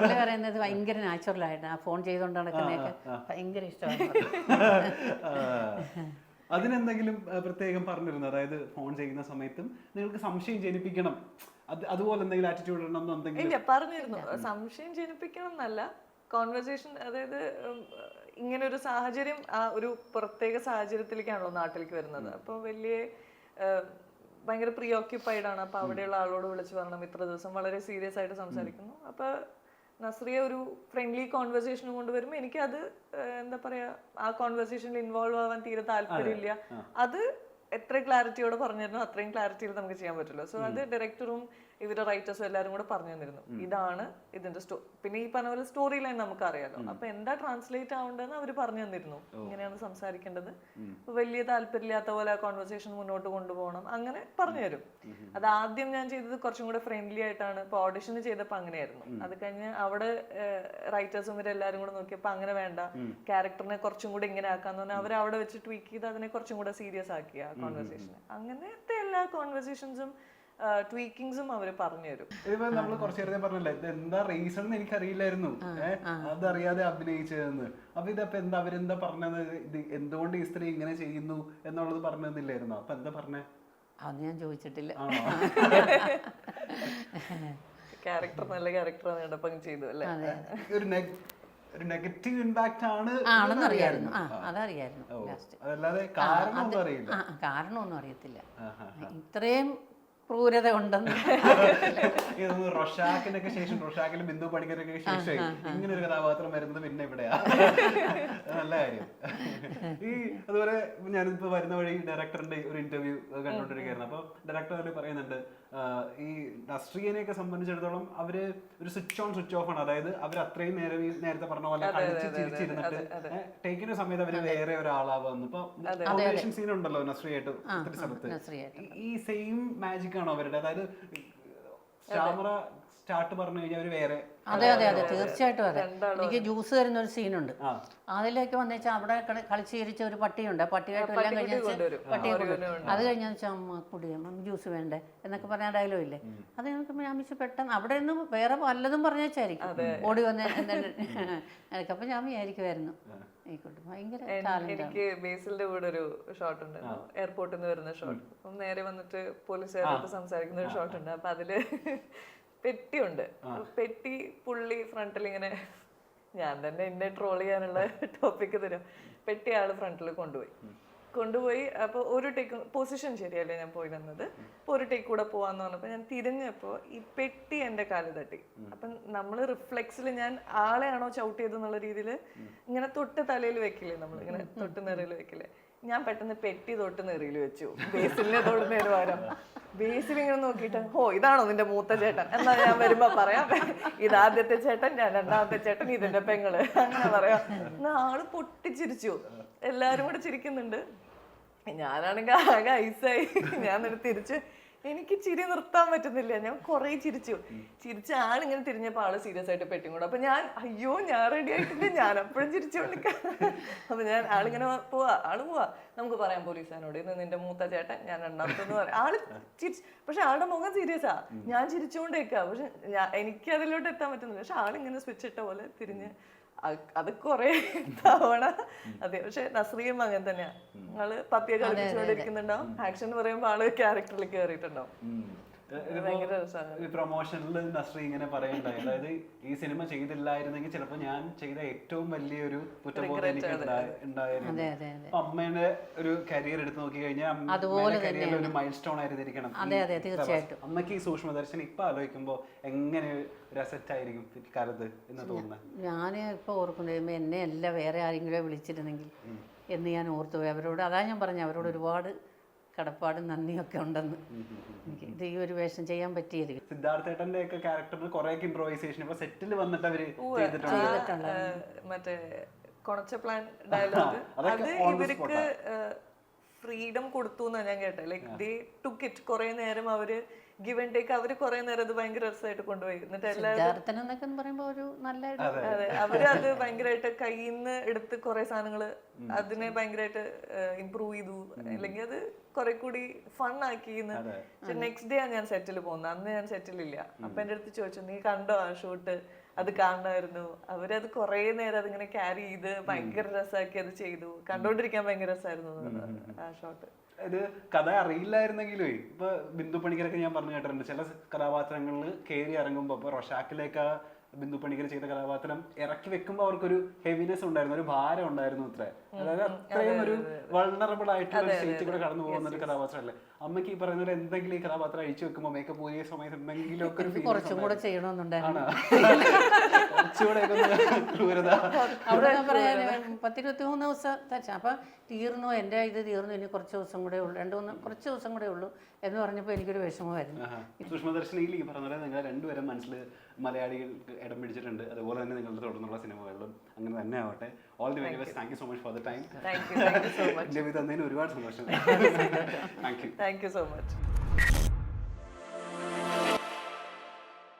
പുള്ളി പറയുന്നത് ഭയങ്കര നാച്ചുറൽ ആയിട്ട്. ആ ഫോൺ ചെയ്തുകൊണ്ട് നടക്കുന്നതൊക്കെ ഭയങ്കര ഇഷ്ടമാണ് അതിനെന്തെങ്കിലും പ്രത്യേകം പറഞ്ഞിരുന്നു? അതായത് ഫോൺ ചെയ്യുന്ന സമയത്തും നിങ്ങൾക്ക് സംശയം ജനിപ്പിക്കണം. അത് അതുപോലെ എന്തെങ്കിലും ആറ്റിറ്റ്യൂഡ് എന്തെങ്കിലും? ഇല്ല പറഞ്ഞിരുന്നു. സംശയം ജനിപ്പിക്കണം എന്നല്ല. കോൺവെർസേഷൻ അതായത് ഇങ്ങനെ ഒരു സാഹചര്യം ആ ഒരു പ്രത്യേക സാഹചര്യത്തിലേക്കാണല്ലോ നാട്ടിലേക്ക് വരുന്നത്. അപ്പോൾ വലിയ ഭയങ്കര പ്രീ ഓക്യുപ്പൈഡ് ആണ്. അപ്പൊ അവിടെയുള്ള ആളോട് വിളിച്ചു പറഞ്ഞു ഇത്ര ദിവസം വളരെ സീരിയസ് ആയിട്ട് സംസാരിക്കുന്നു. അപ്പൊ നസ്രിയ ഒരു ഫ്രണ്ട്ലി കോൺവെർസേഷൻ കൊണ്ടുവരുമ്പോൾ എനിക്ക് അത് എന്താ പറയാ ആ കോൺവെർസേഷനിൽ ഇൻവോൾവ് ആവാൻ തീരെ താല്പര്യമില്ല. അത് എത്ര ക്ലാരിറ്റിയോടെ പറഞ്ഞിരുന്നോ അത്രയും ക്ലാരിറ്റിയിൽ നമുക്ക് ചെയ്യാൻ പറ്റുള്ളൂ സോ അത് ഡയറക്ടറും ഇവരുടെ റൈറ്റേഴ്സും എല്ലാവരും കൂടെ പറഞ്ഞു തന്നിരുന്നു. ഇതാണ് ഇതിന്റെ സ്റ്റോറി പിന്നെ ഈ പറഞ്ഞ പോലെ സ്റ്റോറി ലൈൻ നമുക്ക് അറിയാലോ അപ്പൊ എന്താ ട്രാൻസ്ലേറ്റ് ആവേണ്ടതെന്ന് അവർ പറഞ്ഞു തന്നിരുന്നു. ഇങ്ങനെയാണ് സംസാരിക്കേണ്ടത്. വലിയ താല്പര്യമില്ലാത്ത പോലെ ആ കോൺവെർസേഷൻ മുന്നോട്ട് കൊണ്ടുപോകണം. അങ്ങനെ പറഞ്ഞു തരും. അത് ആദ്യം ഞാൻ ചെയ്തത് കുറച്ചും കൂടെ ഫ്രണ്ട്ലി ആയിട്ടാണ്. ഇപ്പൊ ഓഡിഷൻ ചെയ്തപ്പോൾ അങ്ങനെയായിരുന്നു. അത് കഴിഞ്ഞ് അവിടെ റൈറ്റേഴ്സും ഇവരെല്ലാരും കൂടെ നോക്കിയപ്പോൾ അങ്ങനെ വേണ്ട. ക്യാരക്ടറിനെ കുറച്ചും കൂടെ ഇങ്ങനെ ആക്കാന്ന് പറഞ്ഞാൽ അവർ അവിടെ വെച്ച് ട്വീക്ക് ചെയ്ത് അതിനെ കുറച്ചും കൂടെ സീരിയസ് ആക്കിയ കോൺവെർസേഷൻ അങ്ങനത്തെ എല്ലാ കോൺവെർസേഷൻസും ട്വീക്കിങ്സും അവർ പറഞ്ഞു തരും ഇതിപ്പോ നമ്മൾ കുറച്ചു നേരത്തെ പറഞ്ഞല്ലേ ഇത് എന്താ റീസൺ എന്ന് എനിക്ക് അറിയില്ലായിരുന്നു അതറിയാതെ അഭിനയിച്ചതെന്ന്. അപ്പൊ ഇതപ്പൊ എന്താ അവരെന്താ പറഞ്ഞത്? ഇത് എന്തുകൊണ്ട് ഈ സ്ത്രീ ഇങ്ങനെ ചെയ്യുന്നു എന്നുള്ളത് പറഞ്ഞതില്ലായിരുന്നു അപ്പൊ എന്താ പറഞ്ഞേ? അത് ഞാൻ ചോദിച്ചിട്ടില്ല. ക്യാരക്ടർ നല്ല ക്യാരക്ടർ കണ്ടപ്പോൾ ചെയ്തു അല്ലേ? ഒരു നെഗ് ഒരു നെഗറ്റീവ് ഇമ്പാക്റ്റ് ആണ് ആണെന്ന് അറിയായിരുന്നു. ആ അതറിയായിരുന്നു. ലാസ്റ്റ് അതല്ലാതെ കാരണം ഒന്നും അറിയില്ല. ആ കാരണമൊന്നും അറിയത്തില്ല. ഇത്രയും ക്രൂരത ഉണ്ടെന്ന് റൊഷാക്കിനൊക്കെ ശേഷം റൊഷാക്കിലും ബിന്ദു പണിക്കരൊക്കെ ശേഷം ഇങ്ങനെ ഒരു കഥാപാത്രം വരുന്നത് പിന്നെ ഇവിടെയാ. നല്ല കാര്യം. ഈ അതുപോലെ ഞാനിപ്പോ വരുന്ന വഴി ഡയറക്ടറിന്റെ ഒരു ഇന്റർവ്യൂ കണ്ടുകൊണ്ടിരിക്കുകയായിരുന്നു. അപ്പൊ ഡയറക്ടർ തന്നെ പറയുന്നുണ്ട് ഈ ഒക്കെ സംബന്ധിച്ചിടത്തോളം അവർ ഒരു സ്വിച്ച് ഓൺ സ്വിച്ച് ഓഫ് ആണ്. അതായത് അവർ അത്രയും നേരം ഈ നേരത്തെ പറഞ്ഞ പോലെ കളിച്ച് ചിരിച്ചിരുന്നിട്ട് ടേക്കിന് സമയത്ത് അവർ വേറെ ഒരാളാവുന്നു ഇപ്പൊ സീൻ ഉണ്ടല്ലോ നസ്രിയായിട്ട് സ്ഥലത്ത്. ഈ സെയിം മാജിക് ആണോ അവരുടെ? അതായത് ക്യാമറ സ്റ്റാർട്ട് പറഞ്ഞു കഴിഞ്ഞാൽ അവർ വേറെ അതെ അതെ അതെ. തീർച്ചയായിട്ടും അതെ. എനിക്ക് ജ്യൂസ് തരുന്ന ഒരു സീനുണ്ട്. ആ. അതിലേക്ക് വന്നേച്ചാൽ അവിടെ കളി- കളിച്ച് ചിരിച്ച ഒരു പട്ടിയുണ്ട്. ആ പട്ടിയായിട്ട് എല്ലാം കഴിഞ്ഞ. പട്ടിയെ കൊണ്ടുവരും. അത് കഴിഞ്ഞാൽ വെച്ചാൽ അമ്മ കുടിയമ്മ ജ്യൂസ് വേണ്ടേ? എന്നൊക്കെ പറഞ്ഞ ഡയലോ ഇല്ലേ? അത് ഞങ്ങൾക്ക് ഞാൻ വിളിച്ച് പെട്ടെന്ന് അവിടെ നിന്ന് വേറെ വല്ലതും പറഞ്ഞേച്ചായിരിക്കും ഓടി വന്ന് എന്നിട്ട് അപ്പം ഞാൻ വിചാരിക്കുമായിരുന്നു ആയിക്കോട്ടെ. ഭയങ്കര ടാലന്റ് എനിക്ക് ബേസിലിന്റെ കൂടെ ഒരു ഷോട്ട് ഉണ്ടായിരുന്നു എയർപോർട്ടിൽ നിന്ന് വരുന്ന ഷോട്ട് അപ്പം നേരെ വന്നിട്ട് പോലീസുകാരോട് സംസാരിക്കുന്ന ഒരു ഷോട്ട് ഉണ്ട്. അപ്പൊ അതിൽ പെട്ടിയുണ്ട്. അപ്പൊ പെട്ടി പുള്ളി ഫ്രണ്ടിൽ ഇങ്ങനെ ഞാൻ തന്നെ എന്നെ ട്രോൾ ചെയ്യാനുള്ള ടോപ്പിക്ക് തരും. പെട്ടി ആൾ ഫ്രണ്ടിൽ കൊണ്ടുപോയി. കൊണ്ടുപോയി. അപ്പോൾ ഒരു ടേക്ക് പൊസിഷൻ ശരിയല്ലേ ഞാൻ പോയി വന്നത്? അപ്പോൾ ഒരു ടേക്ക് കൂടെ പോവാന്ന് പറഞ്ഞപ്പോൾ ഞാൻ തിരിഞ്ഞപ്പോൾ ഈ പെട്ടി എന്റെ കാൽ തട്ടി. അപ്പം നമ്മൾ റിഫ്ലെക്സിൽ ഞാൻ ആളെയാണോ ചവിട്ടിയത് എന്നുള്ള രീതിയിൽ ഇങ്ങനെ തൊട്ട് തലയിൽ വെക്കില്ലേ നമ്മൾ ഇങ്ങനെ തൊട്ട് നിറയിൽ വെക്കില്ലേ? ഞാൻ പെട്ടെന്ന് പെട്ടി തൊട്ട് നെറിയിൽ വെച്ചു. ബേസിലിനെ തൊട്ട് പകരം ബേസിൽ ഇങ്ങനെ നോക്കിയിട്ട് ഓ ഇതാണോ നിന്റെ മൂത്ത ചേട്ടൻ? എന്നാ ഞാൻ വരുമ്പോ പറയാം. ഇത് ആദ്യത്തെ ചേട്ടൻ ഞാൻ രണ്ടാമത്തെ ചേട്ടൻ ഇതിന്റെ പെങ്ങൾ. അങ്ങനെ പറയാം. എന്നാ ആൾ പൊട്ടിച്ചിരിച്ചു. എല്ലാരും കൂടെ ചിരിക്കുന്നുണ്ട്. ഞാനാണെങ്കിൽ ആകെ ഐസായി. ഞാൻ തിരിച്ച് എനിക്ക് ചിരി നിർത്താൻ പറ്റുന്നില്ല. ഞാൻ കുറേ ചിരിച്ചു. ചിരിച്ച ആളിങ്ങനെ തിരിഞ്ഞപ്പോൾ ആൾ സീരിയസ് ആയിട്ട് പെട്ടി കൂടെ. അപ്പൊ ഞാൻ അയ്യോ ഞാൻ റെഡി ആയിട്ടില്ല. ഞാൻ അപ്പോഴും ചിരിച്ചോണ്ടിരിക്കാം. അപ്പൊ ഞാൻ ആളിങ്ങനെ പോവാ ആൾ പോവാ. നമുക്ക് പറയാം പോലീസുകാരോട് ഇന്ന് നിന്റെ മൂത്ത ചേട്ടൻ ഞാൻ രണ്ടാമത്തെ പറയാം. ആൾ ചിരിച്ച് പക്ഷെ ആളുടെ മുഖം സീരിയസ് സീരിയസാ ഞാൻ ചിരിച്ചുകൊണ്ടേക്കാ പക്ഷെ എനിക്ക് അതിലോട്ട് എത്താൻ പറ്റുന്നില്ല. പക്ഷെ ആളിങ്ങനെ സ്വിച്ച് ഇട്ട പോലെ തിരിഞ്ഞ് അത് കൊറേ തവണ. അതെ പക്ഷെ നസ്രിയും അങ്ങനെ തന്നെയാ. ആൾ പപ്പിയെ കളിപ്പിച്ചുകൊണ്ടിരിക്കുന്നുണ്ടാവും. ആക്ഷൻ എന്ന് പറയുമ്പോൾ ആൾ ക്യാരക്ടറിൽ കയറിയിട്ടുണ്ടാവും പ്രൊമോഷനിൽ നസ്രി ഇങ്ങനെ പറയണ്ടായി അതായത് ഈ സിനിമ ചെയ്തില്ലായിരുന്നെങ്കിൽ ചിലപ്പോ ഞാൻ ചെയ്ത ഏറ്റവും വലിയൊരു കുറ്റബോധം എനിക്ക് ഉണ്ടായി- ഉണ്ടായിരുന്നു. അതെ അതെ അതെ. അപ്പൊ അമ്മേന്റെ ഒരു കരിയർ എടുത്ത് നോക്കി കഴിഞ്ഞാൽ അമ്മയുടെ കരിയറിൽ ഒരു മൈൽ സ്റ്റോൺ ആയിരുന്നിരിക്കണം. ഈ അതെ, അതെ, തീർച്ചയായിട്ടും. അമ്മയ്ക്ക് ഈ സൂക്ഷ്മദർശൻ ഇപ്പൊ ആലോചിക്കുമ്പോ എങ്ങനെ ഒരു അസറ്റ് ആയിരിക്കും കാലത്ത് എന്ന് തോന്നുന്നത് ഞാൻ ഇപ്പൊ ഓർക്കുന്നത് എന്നെ അല്ല വേറെ ആരെങ്കിലും വിളിച്ചിരുന്നെങ്കിൽ എന്ന് ഞാൻ ഓർത്തു പോയി. അവരോട് അതാ ഞാൻ പറഞ്ഞു അവരോട് ഒരുപാട് കടപ്പാടും നന്ദിയൊക്കെ ഉണ്ടെന്ന്. എനിക്ക് ഇത് ഈ ഒരു വേഷം ചെയ്യാൻ പറ്റിയത്. സിദ്ധാർത്ഥേട്ടന്റെ ഒക്കെ ക്യാരക്ടറിന് കുറെ ഇംപ്രോവൈസേഷൻ ഇപ്പൊ സെറ്റിൽ വന്നിട്ട് അവർ മറ്റേ കൊണച്ച പ്ലാൻ ഡയലോഗ് അത് ഇവർക്ക് ഫ്രീഡം കൊടുത്തു എന്നാണ് ഞാൻ കേട്ടത് ലൈക്ക് ദേ ടുക്ക് ഇറ്റ് കുറെ നേരം അവർ ഗിവ് ആൻഡ് ടേക്ക് അവർ കുറെ നേരം അത് ഭയങ്കര രസമായിട്ട് കൊണ്ടുപോയി. എന്നിട്ട് എല്ലാവരും എന്നൊക്കെ പറയുമ്പോൾ ഒരു നല്ല അതെ. അവർ അത് ഭയങ്കരമായിട്ട് കയ്യിൽ നിന്ന് എടുത്ത് കുറെ സാധനങ്ങൾ അതിനെ ഭയങ്കരമായിട്ട് ഇമ്പ്രൂവ് ചെയ്തു. അല്ലെങ്കിൽ അത് കുറെ കൂടി ഫൺ ആക്കി പക്ഷെ നെക്സ്റ്റ് ഡേ ആണ് ഞാൻ സെറ്റിൽ പോകുന്നത്. അന്ന് ഞാൻ സെറ്റിലില്ല അപ്പൊ എന്റെ അടുത്ത് ചോദിച്ചു നീ കണ്ടോ ആ ഷൂട്ട് അത് കാണണമായിരുന്നു. അവരത് കുറെ നേരം അതിങ്ങനെ ക്യാരി ചെയ്ത് ഭയങ്കര രസമാക്കി അത് ചെയ്തു. കണ്ടോണ്ടിരിക്കാൻ ഭയങ്കര രസമായിരുന്നു ആ ഷോട്ട് ഇത് കഥ അറിയില്ലായിരുന്നെങ്കിലേ ഇപ്പൊ ബിന്ദു പണിക്കരൊക്കെ ഞാൻ പറഞ്ഞു കേട്ടിട്ടുണ്ട്. ചില കഥാപാത്രങ്ങളിൽ കയറി ഇറങ്ങുമ്പോ ഇപ്പൊ റൊഷാക്കിലേക്ക് ബിന്ദു പണിക്കർ ചെയ്ത കഥാപാത്രം ഇറക്കി വെക്കുമ്പോൾ അവർക്കൊരു ഹെവിനെസ് ഉണ്ടായിരുന്നു ഒരു ഭാരം ഉണ്ടായിരുന്നു അത്ര. അതായത് അത്രയും ഒരു വൾണറബിൾ ആയിട്ടുള്ള ഒരു സ്റ്റേറ്റ് കൂടെ കടന്നു പോകുന്ന ഒരു കഥാപാത്രമല്ലേ? അമ്മയ്ക്ക് ഈ പറയുന്ന പോലെ എന്തെങ്കിലും ഈ കഥാപാത്രം അഴിച്ചു വെക്കുമ്പോൾ മേക്കപ്പ് പോയ സമയത്ത് എന്തെങ്കിലും ഒക്കെ ഒരു കുറച്ചും കൂടെ ചെയ്യണമെന്നുണ്ടായിരുന്നു. കുറച്ചുകൂടെ ക്രൂരത. അവിടെ പത്തിരുപത്തി മൂന്ന് ദിവസം അപ്പം തീർന്നു എന്റെ ഇത് തീർന്നു ഇനി കുറച്ച് ദിവസം കൂടെ ഉള്ളൂ. രണ്ട് മൂന്ന് കുറച്ച് ദിവസം കൂടെ ഉള്ളൂ എന്ന് പറഞ്ഞപ്പോൾ എനിക്കൊരു വിഷമമായിരുന്നു. ആഹാ. സൂക്ഷ്മദർശിനിയിൽ ഈ പറഞ്ഞ നിങ്ങൾ രണ്ടുപേരും മനസ്സിൽ മലയാളികൾ ഇടം പിടിച്ചിട്ടുണ്ട്. അതുപോലെ തന്നെ നിങ്ങളുടെ തുടർന്നുള്ള സിനിമകളിലും അങ്ങനെ തന്നെ ആവട്ടെ. All the very best thank you so much for the time interview തന്നതിന് ഒരുപാട് സന്തോഷം. Thank you thank you so much